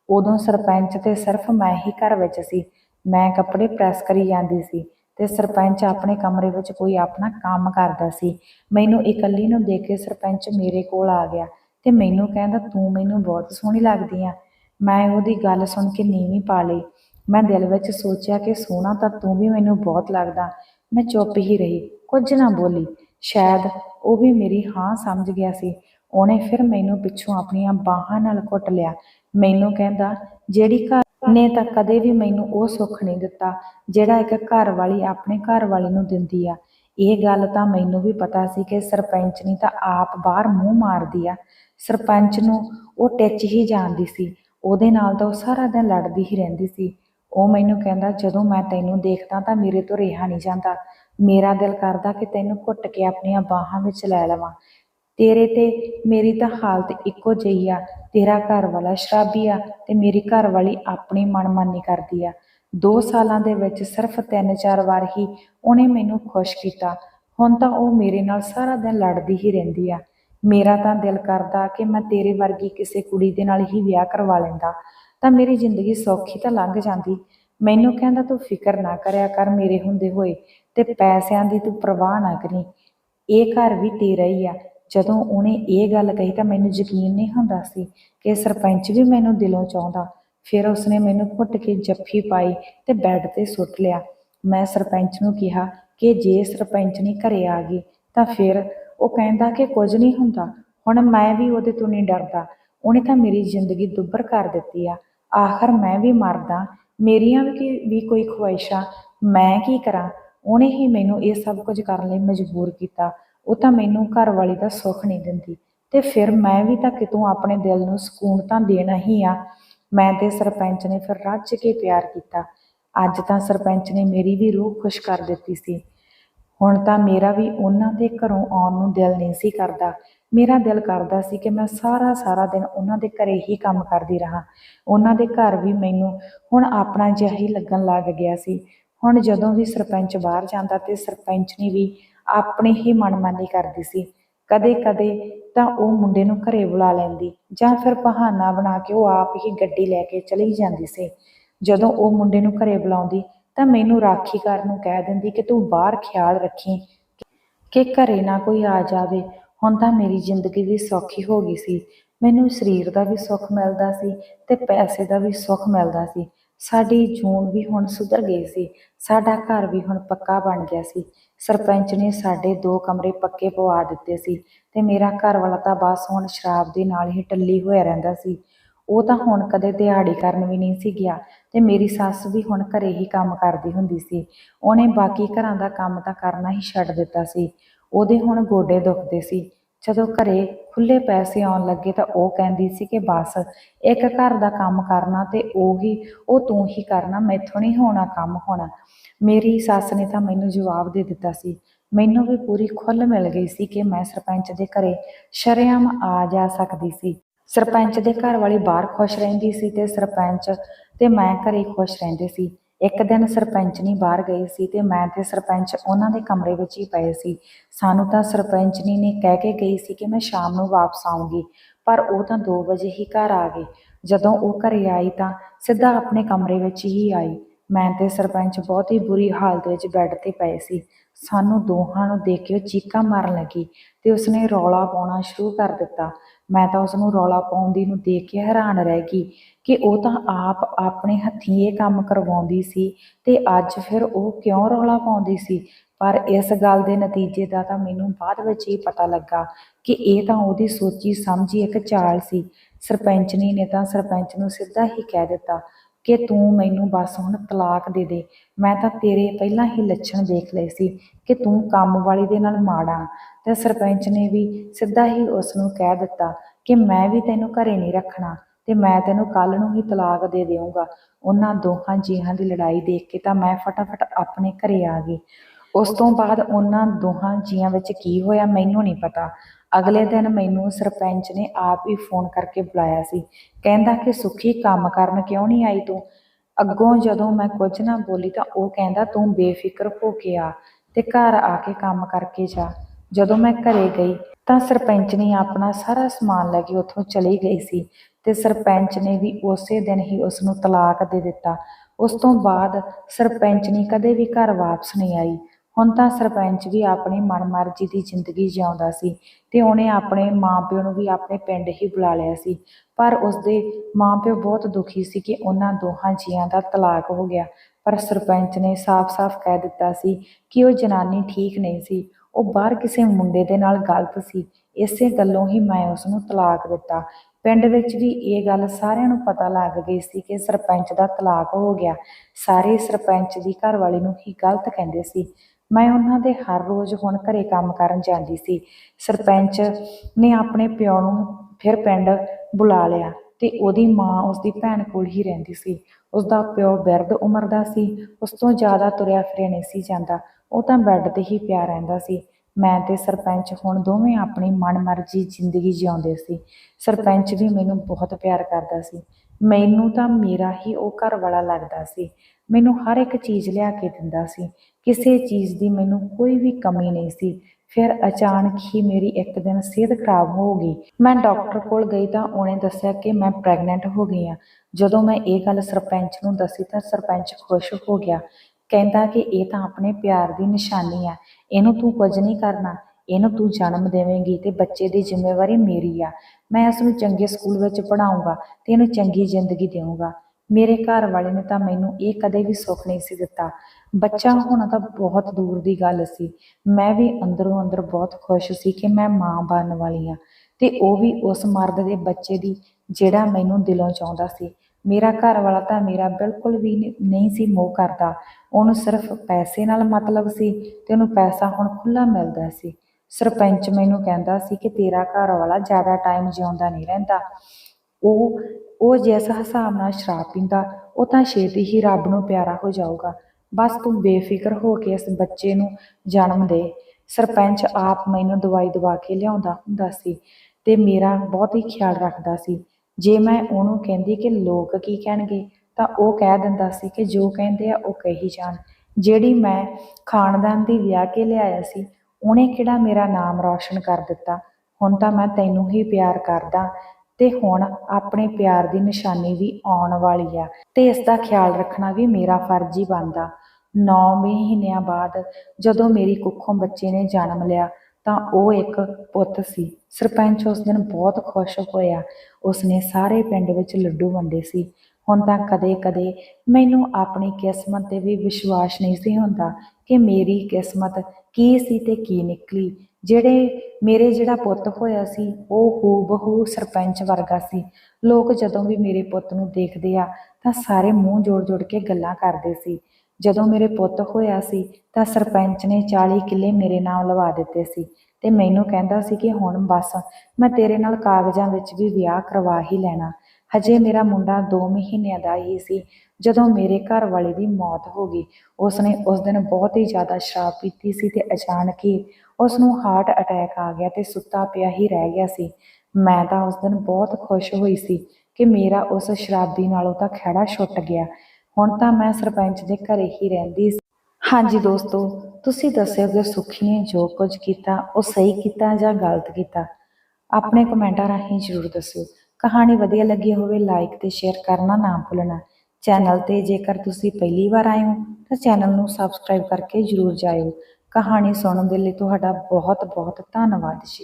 ਉਦੋਂ ਸਰਪੰਚ ਤੇ ਸਿਰਫ ਮੈਂ ਹੀ ਘਰ ਵਿੱਚ ਸੀ। ਮੈਂ ਕੱਪੜੇ ਪ੍ਰੈਸ ਕਰੀ ਜਾਂਦੀ ਸੀ ਤੇ ਸਰਪੰਚ ਆਪਣੇ ਕਮਰੇ ਵਿੱਚ ਕੋਈ ਆਪਣਾ ਕੰਮ ਕਰਦਾ ਸੀ। ਮੈਨੂੰ ਇਕੱਲੀ ਨੂੰ ਦੇਖ ਕੇ ਸਰਪੰਚ ਮੇਰੇ ਕੋਲ ਆ ਗਿਆ। ਤੇ ਮੈਨੂੰ ਕਹਿੰਦਾ, ਤੂੰ ਮੈਨੂੰ ਬਹੁਤ ਸੋਹਣੀ ਲੱਗਦੀ ਆ। ਮੈਂ ਉਹਦੀ ਗੱਲ ਸੁਣ ਕੇ ਨੀਵੀਂ ਪਾ ਲਈ। ਮੈਂ ਦਿਲ ਵਿੱਚ ਸੋਚਿਆ ਕਿ ਸੋਹਣਾ ਤਾਂ ਤੂੰ ਵੀ ਮੈਨੂੰ ਬਹੁਤ ਲੱਗਦਾ। ਮੈਂ ਚੁੱਪ ਹੀ ਰਹੀ, ਕੁਝ ਨਾ ਬੋਲੀ। ਸ਼ਾਇਦ ਉਹ ਵੀ ਮੇਰੀ ਹਾਂ ਸਮਝ ਗਿਆ ਸੀ। ਉਹਨੇ ਫਿਰ ਮੈਨੂੰ ਪਿੱਛੋਂ ਆਪਣੀਆਂ ਬਾਹਾਂ ਨਾਲ ਘੁੱਟ ਲਿਆ। ਮੈਨੂੰ ਕਹਿੰਦਾ, ਜਿਹੜੀ ਘਰ ਨੇ ਤਾਂ ਕਦੇ ਵੀ ਮੈਨੂੰ ਉਹ ਸੁੱਖ ਨਹੀਂ ਦਿੱਤਾ, ਜਿਹੜਾ ਇੱਕ ਘਰ ਵਾਲੀ ਆਪਣੇ ਘਰ ਵਾਲੀ ਨੂੰ ਦਿੰਦੀ ਆ। ਇਹ ਗੱਲ ਤਾਂ ਮੈਨੂੰ ਵੀ ਪਤਾ ਸੀ ਕਿ ਸਰਪੰਚ ਨੇ ਤਾਂ ਆਪ ਬਾਹਰ ਮੂੰਹ ਮਾਰਦੀ ਆ। ਸਰਪੰਚ ਨੂੰ ਉਹ ਟਿੱਚ ਹੀ ਜਾਣਦੀ ਸੀ। ਉਹਦੇ ਨਾਲ ਤਾਂ ਉਹ ਸਾਰਾ ਦਿਨ ਲੜਦੀ ਹੀ ਰਹਿੰਦੀ ਸੀ। ਉਹ ਮੈਨੂੰ ਕਹਿੰਦਾ, ਜਦੋਂ ਮੈਂ ਤੈਨੂੰ ਦੇਖਦਾ ਤਾਂ ਮੇਰੇ ਤੋਂ ਰਿਹਾ ਨਹੀਂ ਜਾਂਦਾ। ਮੇਰਾ ਦਿਲ ਕਰਦਾ ਕਿ ਤੈਨੂੰ ਘੁੱਟ ਕੇ ਆਪਣੀਆਂ ਬਾਹਾਂ ਵਿੱਚ ਲੈ ਲਵਾਂ। ਤੇਰੇ ਤੇ ਮੇਰੀ ਤਾਂ ਹਾਲਤ ਇੱਕੋ ਜਿਹੀ ਆ। ਤੇਰਾ ਘਰ ਵਾਲਾ ਸ਼ਰਾਬੀ ਆ ਤੇ ਮੇਰੀ ਘਰ ਵਾਲੀ ਆਪਣੀ ਮਨਮਾਨੀ ਕਰਦੀ ਆ। 2 ਸਾਲਾਂ ਦੇ ਵਿੱਚ ਸਿਰਫ 3-4 ਵਾਰ ਹੀ ਉਹਨੇ ਮੈਨੂੰ ਖੁਸ਼ ਕੀਤਾ। ਹੁਣ ਤਾਂ ਉਹ ਮੇਰੇ ਨਾਲ ਸਾਰਾ ਦਿਨ ਲੜਦੀ ਹੀ ਰਹਿੰਦੀ ਆ। ਮੇਰਾ ਤਾਂ ਦਿਲ ਕਰਦਾ ਕਿ ਮੈਂ ਤੇਰੇ ਵਰਗੀ ਕਿਸੇ ਕੁੜੀ ਦੇ ਨਾਲ ਹੀ ਵਿਆਹ ਕਰਵਾ ਲੈਂਦਾ। ਤਾਂ ਮੇਰੀ ਜ਼ਿੰਦਗੀ ਸੌਖੀ ਤਾਂ ਲੰਘ ਜਾਂਦੀ। ਮੈਨੂੰ ਕਹਿੰਦਾ, ਤੂੰ ਫਿਕਰ ਨਾ ਕਰਿਆ ਕਰ ਮੇਰੇ ਹੁੰਦੇ ਹੋਏ, ਤੇ ਪੈਸਿਆਂ ਦੀ ਤੂੰ ਪਰਵਾਹ ਨਾ ਕਰੀ। ਇਹ ਘਰ ਵੀ ਤੇਰਾ ਹੀ ਆ। ਜਦੋਂ ਉਹਨੇ ਇਹ ਗੱਲ ਕਹੀ ਤਾਂ ਮੈਨੂੰ ਯਕੀਨ ਨਹੀਂ ਹੁੰਦਾ ਸੀ ਕਿ ਸਰਪੰਚ ਵੀ ਮੈਨੂੰ ਦਿਲੋਂ ਚਾਹੁੰਦਾ। ਫਿਰ ਉਸਨੇ ਮੈਨੂੰ ਘੁੱਟ ਕੇ ਜੱਫੀ ਪਾਈ ਤੇ ਬੈੱਡ ਤੇ ਸੁੱਟ ਲਿਆ। ਮੈਂ ਸਰਪੰਚ ਨੂੰ ਕਿਹਾ ਕਿ ਜੇ ਸਰਪੰਚ ਨਹੀਂ ਘਰੇ ਆ ਗਈ ਤਾਂ ਫਿਰ ਉਹ ਕਹਿੰਦਾ ਕਿ ਕੁਝ ਨਹੀਂ ਹੁੰਦਾ। ਹੁਣ ਮੈਂ ਵੀ ਉਹਦੇ ਤੋਂ ਨਹੀਂ ਡਰਦਾ। ਉਹਨੇ ਤਾਂ ਮੇਰੀ ਜ਼ਿੰਦਗੀ ਦੁੱਬਰ ਕਰ ਦਿੱਤੀ ਆ। ਆਖਰ ਮੈਂ ਵੀ ਮਰਦਾ। ਮੇਰੀਆਂ ਵੀ ਵੀ ਕੋਈ ਖੁਆਇਸ਼ਾਂ। ਮੈਂ ਕੀ ਕਰਾਂ? ਉਹਨੇ ਹੀ ਮੈਨੂੰ ਇਹ ਸਭ ਕੁਝ ਕਰਨ ਲਈ ਮਜਬੂਰ ਕੀਤਾ। ਉਹ ਤਾਂ ਮੈਨੂੰ ਘਰ ਵਾਲੀ ਦਾ ਸੁੱਖ ਨਹੀਂ ਦਿੰਦੀ। ਤੇ ਫਿਰ ਮੈਂ ਵੀ ਤਾਂ ਕਿਤੋਂ ਆਪਣੇ ਦਿਲ ਨੂੰ ਸਕੂਨ ਤਾਂ ਦੇਣਾ ਹੀ ਆ। ਮੈਂ ਤੇ ਸਰਪੰਚ ਨੇ ਫਿਰ ਰੱਜ ਕੇ ਪਿਆਰ ਕੀਤਾ। ਅੱਜ ਤਾਂ ਸਰਪੰਚ ਨੇ ਮੇਰੀ ਵੀ ਰੂਹ ਖੁਸ਼ ਕਰ ਦਿੱਤੀ ਸੀ। ਹੁਣ ਤਾਂ ਮੇਰਾ ਵੀ ਉਹਨਾਂ ਦੇ ਘਰੋਂ ਆਉਣ ਨੂੰ ਦਿਲ ਨਹੀਂ ਸੀ ਕਰਦਾ। ਮੇਰਾ ਦਿਲ ਕਰਦਾ ਸੀ ਕਿ ਮੈਂ ਸਾਰਾ ਸਾਰਾ ਦਿਨ ਉਹਨਾਂ ਦੇ ਘਰੇ ਹੀ ਕੰਮ ਕਰਦੀ ਰਹਾ। ਉਹਨਾਂ ਦੇ ਘਰ ਵੀ ਮੈਨੂੰ ਹੁਣ ਆਪਣਾ ਜਿਹਾ ਹੀ ਲੱਗਣ ਲੱਗ ਗਿਆ ਸੀ। ਹੁਣ ਜਦੋਂ ਵੀ ਸਰਪੰਚ ਬਾਹਰ ਜਾਂਦਾ ਤੇ ਸਰਪੰਚਨੀ ਵੀ ਆਪਣੀ ਹੀ ਮਨਮਾਨੀ ਕਰਦੀ ਸੀ। ਕਦੇ ਕਦੇ ਤਾਂ ਉਹ ਮੁੰਡੇ ਨੂੰ ਘਰੇ ਬੁਲਾ ਲੈਂਦੀ ਜਾਂ ਫਿਰ ਬਹਾਨਾ ਬਣਾ ਕੇ ਉਹ ਆਪ ਹੀ ਗੱਡੀ ਲੈ ਕੇ ਚਲੀ ਜਾਂਦੀ ਸੀ। ਜਦੋਂ ਉਹ ਮੁੰਡੇ ਨੂੰ ਘਰੇ ਬੁਲਾਉਂਦੀ ਤਾਂ ਮੈਨੂੰ ਰਾਖੀ ਕਰਨ ਨੂੰ ਕਹਿ ਦਿੰਦੀ ਕਿ ਤੂੰ ਬਾਹਰ ਖਿਆਲ ਰੱਖੀ ਕਿ ਘਰੇ ਨਾ ਕੋਈ ਆ ਜਾਵੇ। ਹੁਣ ਤਾਂ ਮੇਰੀ ਜ਼ਿੰਦਗੀ ਵੀ ਸੌਖੀ ਹੋ ਗਈ ਸੀ। ਮੈਨੂੰ ਸਰੀਰ ਦਾ ਵੀ ਸੁੱਖ ਮਿਲਦਾ ਸੀ ਤੇ ਪੈਸੇ ਦਾ ਵੀ ਸੁੱਖ ਮਿਲਦਾ ਸੀ। ਸਾਡੀ ਜੂਨ ਵੀ ਹੁਣ ਸੁਧਰ ਗਈ ਸੀ। ਸਾਡਾ ਘਰ ਵੀ ਹੁਣ ਪੱਕਾ ਬਣ ਗਿਆ ਸੀ। ਸਰਪੰਚ ਨੇ ਸਾਡੇ ਦੋ ਕਮਰੇ ਪੱਕੇ ਪਵਾ ਦਿੱਤੇ ਸੀ ਤੇ ਮੇਰਾ ਘਰ ਵਾਲਾ ਤਾਂ ਬਸ ਹੁਣ ਸ਼ਰਾਬ ਦੇ ਨਾਲ ਹੀ ਟੱਲੀ ਹੋਇਆ ਰਹਿੰਦਾ ਸੀ। ਉਹ ਤਾਂ ਹੁਣ ਕਦੇ ਦਿਹਾੜੀ ਕਰਨ ਵੀ ਨਹੀਂ ਸੀ ਗਿਆ ਤੇ ਮੇਰੀ ਸੱਸ ਵੀ ਹੁਣ ਘਰੇ ਹੀ ਕੰਮ ਕਰਦੀ ਹੁੰਦੀ ਸੀ। ਉਹਨੇ ਬਾਕੀ ਘਰਾਂ ਦਾ ਕੰਮ ਤਾਂ ਕਰਨਾ ਹੀ ਛੱਡ ਦਿੱਤਾ ਸੀ। ਉਹਦੇ ਹੁਣ ਗੋਡੇ ਦੁਖਦੇ ਸੀ। ਜਦੋਂ ਘਰੇ ਖੁੱਲੇ ਪੈਸੇ ਆਉਣ ਲੱਗੇ ਤਾਂ ਉਹ ਕਹਿੰਦੀ ਸੀ ਕਿ ਬਸ ਇੱਕ ਘਰ ਦਾ ਕੰਮ ਕਰਨਾ ਤੇ ਉਹੀ, ਉਹ ਤੂੰ ਹੀ ਕਰਨਾ, ਮੈਥੋਂ ਨਹੀਂ ਹੋਣਾ, ਕੰਮ ਹੋਣਾ। ਮੇਰੀ ਸੱਸ ਨੇ ਤਾਂ ਮੈਨੂੰ ਜਵਾਬ ਦੇ ਦਿੱਤਾ ਸੀ। ਮੈਨੂੰ ਵੀ ਪੂਰੀ ਖੁੱਲ ਮਿਲ ਗਈ ਸੀ ਕਿ ਮੈਂ ਸਰਪੰਚ ਦੇ ਘਰੇ ਸ਼ਰੇਆਮ ਆ ਜਾ ਸਕਦੀ ਸੀ। ਸਰਪੰਚ ਦੇ ਘਰ ਵਾਲੀ ਬਾਹਰ ਖੁਸ਼ ਰਹਿੰਦੀ ਸੀ ਤੇ ਸਰਪੰਚ ਤੇ ਮੈਂ ਘਰੇ ਖੁਸ਼ ਰਹਿੰਦੇ ਸੀ। ਇੱਕ ਦਿਨ ਸਰਪੰਚਨੀ ਬਾਹਰ ਗਏ ਸੀ ਤੇ ਮੈਂ ਤੇ ਸਰਪੰਚ ਉਹਨਾਂ ਦੇ ਕਮਰੇ ਵਿੱਚ ਹੀ ਪਏ ਸੀ। ਸਾਨੂੰ ਤਾਂ ਸਰਪੰਚਨੀ ਨੇ ਕਹਿ ਕੇ ਗਈ ਸੀ ਕਿ ਮੈਂ ਸ਼ਾਮ ਨੂੰ ਵਾਪਸ ਆਉਂਗੀ ਪਰ ਉਹ ਤਾਂ 2 ਵਜੇ ਹੀ ਘਰ ਆ ਗਏ। ਜਦੋਂ ਉਹ ਘਰੇ ਆਈ ਤਾਂ ਸਿੱਧਾ ਆਪਣੇ ਕਮਰੇ ਵਿੱਚ ਹੀ ਆਈ। ਮੈਂ ਤੇ ਸਰਪੰਚ ਬਹੁਤ ਹੀ ਬੁਰੀ ਹਾਲਤ ਵਿੱਚ ਬੈੱਡ ਤੇ ਪਏ ਸੀ। ਸਾਨੂੰ ਦੋਹਾਂ ਨੂੰ ਦੇਖ ਕੇ ਚੀਕਾਂ ਮਾਰਨ ਲੱਗੀ ਤੇ ਉਸਨੇ ਰੌਲਾ ਪਾਉਣਾ ਸ਼ੁਰੂ ਕਰ ਦਿੱਤਾ। ਮੈਂ ਤਾਂ ਉਸ ਨੂੰ ਰੌਲਾ ਪਾਉਂਦੀ ਨੂੰ ਦੇਖ ਕੇ ਹੈਰਾਨ ਰਹਿ ਗਈ ਕਿ ਉਹ ਤਾਂ ਆਪ ਆਪਣੇ ਹੱਥੀਂ ਇਹ ਕੰਮ ਕਰਵਾਉਂਦੀ ਸੀ ਤੇ ਅੱਜ ਫਿਰ ਉਹ ਕਿਉਂ ਰੌਲਾ ਪਾਉਂਦੀ ਸੀ? ਪਰ ਇਸ ਗੱਲ ਦੇ ਨਤੀਜੇ ਦਾ ਤਾਂ ਮੈਨੂੰ ਬਾਅਦ ਵਿੱਚ ਹੀ ਪਤਾ ਲੱਗਾ ਕਿ ਇਹ ਤਾਂ ਉਹਦੀ ਸੋਚੀ ਸਮਝੀ ਇੱਕ ਚਾਲ ਸੀ। ਸਰਪੰਚਨੀ ਨੇ ਤਾਂ ਸਰਪੰਚ ਨੂੰ ਸਿੱਧਾ ਹੀ ਕਹਿ ਦਿੱਤਾ ਕਿ ਤੂੰ ਮੈਨੂੰ ਬਸ ਹੁਣ ਤਲਾਕ ਦੇ ਦੇ। ਮੈਂ ਤਾਂ ਤੇਰੇ ਪਹਿਲਾਂ ਹੀ ਲੱਛਣ ਦੇਖ ਲਏ ਸੀ ਕਿ ਤੂੰ ਕੰਮ ਵਾਲੀ ਦੇ ਨਾਲ ਮਾੜਾ। ਤੇ ਸਰਪੰਚ ਨੇ ਵੀ ਸਿੱਧਾ ਹੀ ਉਸ ਨੂੰ ਕਹਿ ਦਿੱਤਾ ਕਿ ਮੈਂ ਵੀ ਤੈਨੂੰ ਘਰੇ ਨਹੀਂ ਰੱਖਣਾ ਤੇ ਮੈਂ ਤੈਨੂੰ ਕੱਲ ਨੂੰ ਹੀ ਤਲਾਕ ਦੇ ਦੇਵਾਂਗਾ ਉਹਨਾਂ ਦੋਹਾਂ ਜੀਆਂ ਦੀ ਲੜਾਈ ਦੇਖ ਕੇ ਤਾਂ ਮੈਂ ਫਟਾਫਟ ਆਪਣੇ ਘਰੇ ਆ ਗਈ। ਉਸ ਤੋਂ ਬਾਅਦ ਉਹਨਾਂ ਦੋਹਾਂ ਜੀਆਂ ਵਿੱਚ ਕੀ ਹੋਇਆ ਮੈਨੂੰ ਨਹੀਂ ਪਤਾ। ਅਗਲੇ ਦਿਨ ਮੈਨੂੰ ਸਰਪੰਚ ਨੇ ਆਪ ਹੀ ਫੋਨ ਕਰਕੇ ਬੁਲਾਇਆ ਸੀ। ਕਹਿੰਦਾ ਕਿ ਸੁਖੀ ਕੰਮ ਕਰਨ ਕਿਉਂ ਨਹੀਂ ਆਈ ਤੂੰ? ਅੱਗੋਂ ਜਦੋਂ ਮੈਂ ਕੁਝ ਨਾ ਬੋਲੀ ਤਾਂ ਉਹ ਕਹਿੰਦਾ, ਤੂੰ ਬੇਫਿਕਰ ਹੋ ਕੇ ਆ ਤੇ ਘਰ ਆ ਕੇ ਕੰਮ ਕਰਕੇ ਜਾ। ਜਦੋਂ ਮੈਂ ਘਰੇ ਗਈ ਤਾਂ ਸਰਪੰਚ ਨੇ ਆਪਣਾ ਸਾਰਾ ਸਮਾਨ ਲੈ ਕੇ ਉੱਥੋਂ ਚਲੀ ਗਈ ਸੀ ਤੇ ਸਰਪੰਚ ਨੇ ਵੀ ਉਸੇ ਦਿਨ ਹੀ ਉਸ ਨੂੰ ਤਲਾਕ ਦੇ ਦਿੱਤਾ। ਉਸ ਤੋਂ ਬਾਅਦ ਸਰਪੰਚ ਨੇ ਕਦੇ ਵੀ ਘਰ ਵਾਪਸ ਨਹੀਂ ਆਈ। ਹੁਣ ਤਾਂ ਸਰਪੰਚ ਵੀ ਆਪਣੀ ਮਨਮਰਜ਼ੀ ਦੀ ਜ਼ਿੰਦਗੀ ਜਿਉਂਦਾ ਸੀ ਤੇ ਉਹਨੇ ਆਪਣੇ ਮਾਪਿਓ ਨੂੰ ਵੀ ਆਪਣੇ ਪਿੰਡ ਹੀ ਬੁਲਾ ਲਿਆ ਸੀ। ਪਰ ਉਸਦੇ ਮਾਪਿਓ ਬਹੁਤ ਦੁਖੀ ਸੀ ਕਿ ਉਹਨਾਂ ਦੋਹਾਂ ਜੀਆਂ ਦਾ ਤਲਾਕ ਹੋ ਗਿਆ। ਪਰ ਸਰਪੰਚ ਨੇ ਸਾਫ਼-ਸਾਫ਼ ਕਹਿ ਦਿੱਤਾ ਸੀ ਕਿ ਉਹ ਜਨਾਨੀ ਠੀਕ ਨਹੀਂ ਸੀ। ਉਹ ਬਾਹਰ ਕਿਸੇ ਮੁੰਡੇ ਦੇ ਨਾਲ ਗਲਤ ਸੀ। ਇਸੇ ਗੱਲੋਂ ਹੀ ਮੈਂ ਉਸ ਨੂੰ ਤਲਾਕ ਦਿੱਤਾ। ਪਿੰਡ ਵਿੱਚ ਵੀ ਇਹ ਗੱਲ ਸਾਰਿਆਂ ਨੂੰ ਪਤਾ ਲੱਗ ਗਈ ਸੀ ਕਿ ਸਰਪੰਚ ਦਾ ਤਲਾਕ ਹੋ ਗਿਆ। ਸਾਰੇ ਸਰਪੰਚ ਦੀ ਘਰਵਾਲੀ ਨੂੰ ਹੀ ਗਲਤ ਕਹਿੰਦੇ ਸੀ। ਮੈਂ ਉਹਨਾਂ ਦੇ ਹਰ ਰੋਜ਼ ਹੁਣ ਘਰੇ ਕੰਮ ਕਰਨ ਜਾਂਦੀ ਸੀ। ਸਰਪੰਚ ਨੇ ਆਪਣੇ ਪਿਓ ਨੂੰ ਫਿਰ ਪਿੰਡ ਬੁਲਾ ਲਿਆ ਤੇ ਉਹਦੀ ਮਾਂ ਉਸਦੀ ਭੈਣ ਕੋਲ ਹੀ ਰਹਿੰਦੀ ਸੀ। ਉਸਦਾ ਪਿਓ ਬਿਰਧ ਉਮਰ ਦਾ ਸੀ, ਉਸ ਤੋਂ ਜ਼ਿਆਦਾ ਤੁਰਿਆ ਫਿਰਿਆ ਨਹੀਂ ਸੀ ਜਾਂਦਾ। ਉਹ ਤਾਂ ਬੈੱਡ ਤੇ ਹੀ ਪਿਆ ਰਹਿੰਦਾ ਸੀ। ਮੈਂ ਤੇ ਸਰਪੰਚ ਹੁਣ ਦੋਵੇਂ ਆਪਣੀ ਮਨਮਰਜ਼ੀ ਜ਼ਿੰਦਗੀ ਜਿਉਂਦੇ ਸੀ। ਸਰਪੰਚ ਵੀ ਮੈਨੂੰ ਬਹੁਤ ਪਿਆਰ ਕਰਦਾ ਸੀ। ਮੈਨੂੰ ਤਾਂ ਮੇਰਾ ਹੀ ਉਹ ਘਰ ਵਾਲਾ ਲੱਗਦਾ ਸੀ। ਮੈਨੂੰ ਹਰ ਇੱਕ ਚੀਜ਼ ਲਿਆ ਕੇ ਦਿੰਦਾ ਸੀ। ਕਿਸੇ ਚੀਜ਼ ਦੀ ਮੈਨੂੰ ਕੋਈ ਵੀ ਕਮੀ ਨਹੀਂ ਸੀ। ਫਿਰ ਅਚਾਨਕ ਹੀ ਮੇਰੀ ਇੱਕ ਦਿਨ ਸਿਹਤ ਖਰਾਬ ਹੋ ਗਈ। ਮੈਂ ਡਾਕਟਰ ਕੋਲ ਗਈ ਤਾਂ ਉਹਨੇ ਦੱਸਿਆ ਕਿ ਮੈਂ ਪ੍ਰੈਗਨੈਂਟ ਹੋ ਗਈ ਹਾਂ। ਜਦੋਂ ਮੈਂ ਇਹ ਗੱਲ ਸਰਪੰਚ ਨੂੰ ਦੱਸੀ ਤਾਂ ਸਰਪੰਚ ਖੁਸ਼ ਹੋ ਗਿਆ। ਕਹਿੰਦਾ ਕਿ ਇਹ ਤਾਂ ਆਪਣੇ ਪਿਆਰ ਦੀ ਨਿਸ਼ਾਨੀ ਆ। ਇਹਨੂੰ ਤੂੰ ਕੁਝ ਨਹੀਂ ਕਰਨਾ। ਇਹਨੂੰ ਤੂੰ ਜਨਮ ਦੇਵੇਂਗੀ ਤੇ ਬੱਚੇ ਦੀ ਜ਼ਿੰਮੇਵਾਰੀ ਮੇਰੀ ਆ। ਮੈਂ ਇਸ ਨੂੰ ਚੰਗੇ ਸਕੂਲ ਵਿੱਚ ਪੜਾਉਂਗਾ ਤੇ ਇਹਨੂੰ ਚੰਗੀ ਜ਼ਿੰਦਗੀ ਦੇਵਾਂਗਾ ਮੇਰੇ ਘਰ ਵਾਲੇ ਨੇ ਤਾਂ ਮੈਨੂੰ ਇਹ ਕਦੇ ਵੀ ਸੁੱਖ ਨਹੀਂ ਸੀ ਦਿੱਤਾ। ਬੱਚਾ ਹੋਣਾ ਤਾਂ ਬਹੁਤ ਦੂਰ ਦੀ ਗੱਲ ਸੀ। ਮੈਂ ਵੀ ਅੰਦਰੋਂ ਅੰਦਰ ਬਹੁਤ ਖੁਸ਼ ਸੀ ਕਿ ਮੈਂ ਮਾਂ ਬਣਨ ਵਾਲੀ ਹਾਂ ਤੇ ਉਹ ਵੀ ਉਸ ਮਰਦ ਦੇ ਬੱਚੇ ਦੀ ਜਿਹੜਾ ਮੈਨੂੰ ਦਿਲੋਂ ਚਾਹੁੰਦਾ ਸੀ। ਮੇਰਾ ਘਰ ਵਾਲਾ ਤਾਂ ਮੇਰਾ ਬਿਲਕੁਲ ਵੀ ਨਹੀਂ ਸੀ ਮੋਹ ਕਰਦਾ। ਉਹਨੂੰ ਸਿਰਫ ਪੈਸੇ ਨਾਲ ਮਤਲਬ ਸੀ ਤੇ ਉਹਨੂੰ ਪੈਸਾ ਹੁਣ ਖੁੱਲਾ ਮਿਲਦਾ ਸੀ। ਸਰਪੰਚ ਮੈਨੂੰ ਕਹਿੰਦਾ ਸੀ ਕਿ ਤੇਰਾ ਘਰ ਵਾਲਾ ਜ਼ਿਆਦਾ ਟਾਈਮ ਜਿਉਂਦਾ ਨਹੀਂ ਰਹਿੰਦਾ। ਉਹ ਉਹ ਜਿਸ ਹਿਸਾਬ ਨਾਲ ਸ਼ਰਾਬ ਪੀਂਦਾ, ਉਹ ਤਾਂ ਛੇਤੀ ਹੀ ਰੱਬ ਨੂੰ ਪਿਆਰਾ ਹੋ ਜਾਊਗਾ। ਬਸ ਤੂੰ ਬੇਫਿਕਰ ਹੋ ਕੇ ਇਸ ਬੱਚੇ ਨੂੰ ਜਨਮ ਦੇ। ਸਰਪੰਚ ਆਪ ਮੈਨੂੰ ਦਵਾਈ ਦਵਾ ਕੇ ਲਿਆਉਂਦਾ ਹੁੰਦਾ ਸੀ ਤੇ ਮੇਰਾ ਬਹੁਤ ਹੀ ਖਿਆਲ ਰੱਖਦਾ ਸੀ। ਜੇ ਮੈਂ ਉਹਨੂੰ ਕਹਿੰਦੀ ਕਿ ਲੋਕ ਕੀ ਕਹਿਣਗੇ, ਤਾਂ ਉਹ ਕਹਿ ਦਿੰਦਾ ਸੀ ਕਿ ਜੋ ਕਹਿੰਦੇ ਆ ਉਹ ਕਹੀ ਜਾਣ। ਜਿਹੜੀ ਮੈਂ ਖਾਨਦਾਨ ਦੀ ਵਿਆਹ ਕੇ ਲਿਆਇਆ ਸੀ, ਉਹਨੇ ਕਿਹੜਾ ਮੇਰਾ ਨਾਮ ਰੌਸ਼ਨ ਕਰ ਦਿੱਤਾ? ਹੁਣ ਤਾਂ ਮੈਂ ਤੈਨੂੰ ਹੀ ਪਿਆਰ ਕਰਦਾ। ਤੇ ਹੁਣ ਆਪਣੇ ਪਿਆਰ ਦੀ ਨਿਸ਼ਾਨੀ ਵੀ ਆਉਣ ਵਾਲੀ ਆ ਤੇ ਇਸ ਦਾ ਖਿਆਲ ਰੱਖਣਾ ਵੀ ਮੇਰਾ ਫਰਜ਼ ਹੀ ਬਣਦਾ। 9 ਮਹੀਨਿਆਂ ਬਾਅਦ ਜਦੋਂ ਮੇਰੀ ਕੁੱਖੋਂ ਬੱਚੇ ਨੇ ਜਨਮ ਲਿਆ ਤਾਂ ਉਹ ਇੱਕ ਪੁੱਤ ਸੀ। ਸਰਪੰਚ ਉਸ ਦਿਨ ਬਹੁਤ ਖੁਸ਼ ਹੋਇਆ। ਉਸਨੇ ਸਾਰੇ ਪਿੰਡ ਵਿੱਚ ਲੱਡੂ ਵੰਡੇ ਸੀ। ਹੁਣ ਤਾਂ ਕਦੇ-ਕਦੇ ਮੈਨੂੰ ਆਪਣੀ ਕਿਸਮਤ ਤੇ ਵੀ ਵਿਸ਼ਵਾਸ ਨਹੀਂ ਸੀ ਹੁੰਦਾ ਕਿ ਮੇਰੀ ਕਿਸਮਤ ਕੀ ਸੀ ਤੇ ਕੀ ਨਿਕਲੀ। ਜਿਹੜੇ ਮੇਰੇ ਜਿਹੜਾ ਪੁੱਤ ਹੋਇਆ ਸੀ, ਉਹ ਹੂਬਹੂ ਸਰਪੰਚ ਵਰਗਾ ਸੀ। ਲੋਕ ਜਦੋਂ ਵੀ ਮੇਰੇ ਪੁੱਤ ਨੂੰ ਦੇਖਦੇ ਆ, ਤਾਂ ਸਾਰੇ ਮੂੰਹ ਜੋੜ-ਜੋੜ ਕੇ ਗੱਲਾਂ ਕਰਦੇ ਸੀ। ਜਦੋਂ ਮੇਰੇ ਪੁੱਤ ਹੋਇਆ ਸੀ, ਤਾਂ ਸਰਪੰਚ ਨੇ 40 ਕਿੱਲੇ ਮੇਰੇ ਨਾਮ ਲਵਾ ਦਿੱਤੇ ਸੀ ਤੇ ਮੈਨੂੰ ਕਹਿੰਦਾ ਸੀ ਕਿ ਹੁਣ ਬਸ, ਮੈਂ ਤੇਰੇ ਨਾਲ ਕਾਗਜ਼ਾਂ ਵਿੱਚ ਵੀ ਵਿਆਹ ਕਰਵਾ ਹੀ ਲੈਣਾ। ਹਜੇ ਮੇਰਾ ਮੁੰਡਾ 2 ਮਹੀਨਿਆਂ ਦਾ ਹੀ ਸੀ। ਜਦੋਂ ਮੇਰੇ ਘਰ ਵਾਲੇ ਦੀ ਮੌਤ ਹੋ ਗਈ, ਉਸਨੇ ਉਸ ਦਿਨ ਬਹੁਤ ਹੀ ਜ਼ਿਆਦਾ ਸ਼ਰਾਬ ਪੀਤੀ ਸੀ ਤੇ ਅਚਾਨਕ ਹੀ ਉਸ ਨੂੰ ਹਾਰਟ ਅਟੈਕ ਆ ਗਿਆ ਤੇ ਸੁੱਤਾ ਪਿਆ ਹੀ ਰਹਿ ਗਿਆ ਸੀ। ਮੈਂ ਤਾਂ ਉਸ ਦਿਨ ਬਹੁਤ ਖੁਸ਼ ਹੋਈ ਸੀ ਕਿ ਮੇਰਾ ਉਸ ਸ਼ਰਾਬੀ ਨਾਲੋਂ ਤਾਂ ਖਹਿੜਾ ਛੁੱਟ ਗਿਆ। ਹੁਣ ਤਾਂ ਮੈਂ ਸਰਪੰਚ ਦੇ ਘਰੇ ਹੀ ਰਹਿੰਦੀ ਸੀ। ਹਾਂਜੀ ਦੋਸਤੋ, ਤੁਸੀਂ ਦੱਸਿਓ ਕਿ ਸੁਖੀ ਨੇ ਜੋ ਕੁਝ ਕੀਤਾ, ਉਹ ਸਹੀ ਕੀਤਾ ਜਾਂ ਗਲਤ ਕੀਤਾ? ਆਪਣੇ ਕਮੈਂਟਾਂ ਰਾਹੀਂ ਜ਼ਰੂਰ ਦੱਸਿਓ। ਕਹਾਣੀ ਵਧੀਆ ਲੱਗੀ ਹੋਵੇ ਲਾਈਕ ਤੇ ਸ਼ੇਅਰ ਕਰਨਾ ਨਾ ਭੁੱਲਣਾ। ਚੈਨਲ ਤੇ ਜੇਕਰ ਤੁਸੀਂ ਪਹਿਲੀ ਵਾਰ ਆਏ ਹੋ, ਤਾਂ ਚੈਨਲ ਨੂੰ ਸਬਸਕ੍ਰਾਈਬ ਕਰਕੇ ਜ਼ਰੂਰ ਜਾਇਓ। ਕਹਾਣੀ ਸੁਣਨ ਦੇ ਲਈ ਤੁਹਾਡਾ ਬਹੁਤ ਬਹੁਤ ਧੰਨਵਾਦ ਜੀ।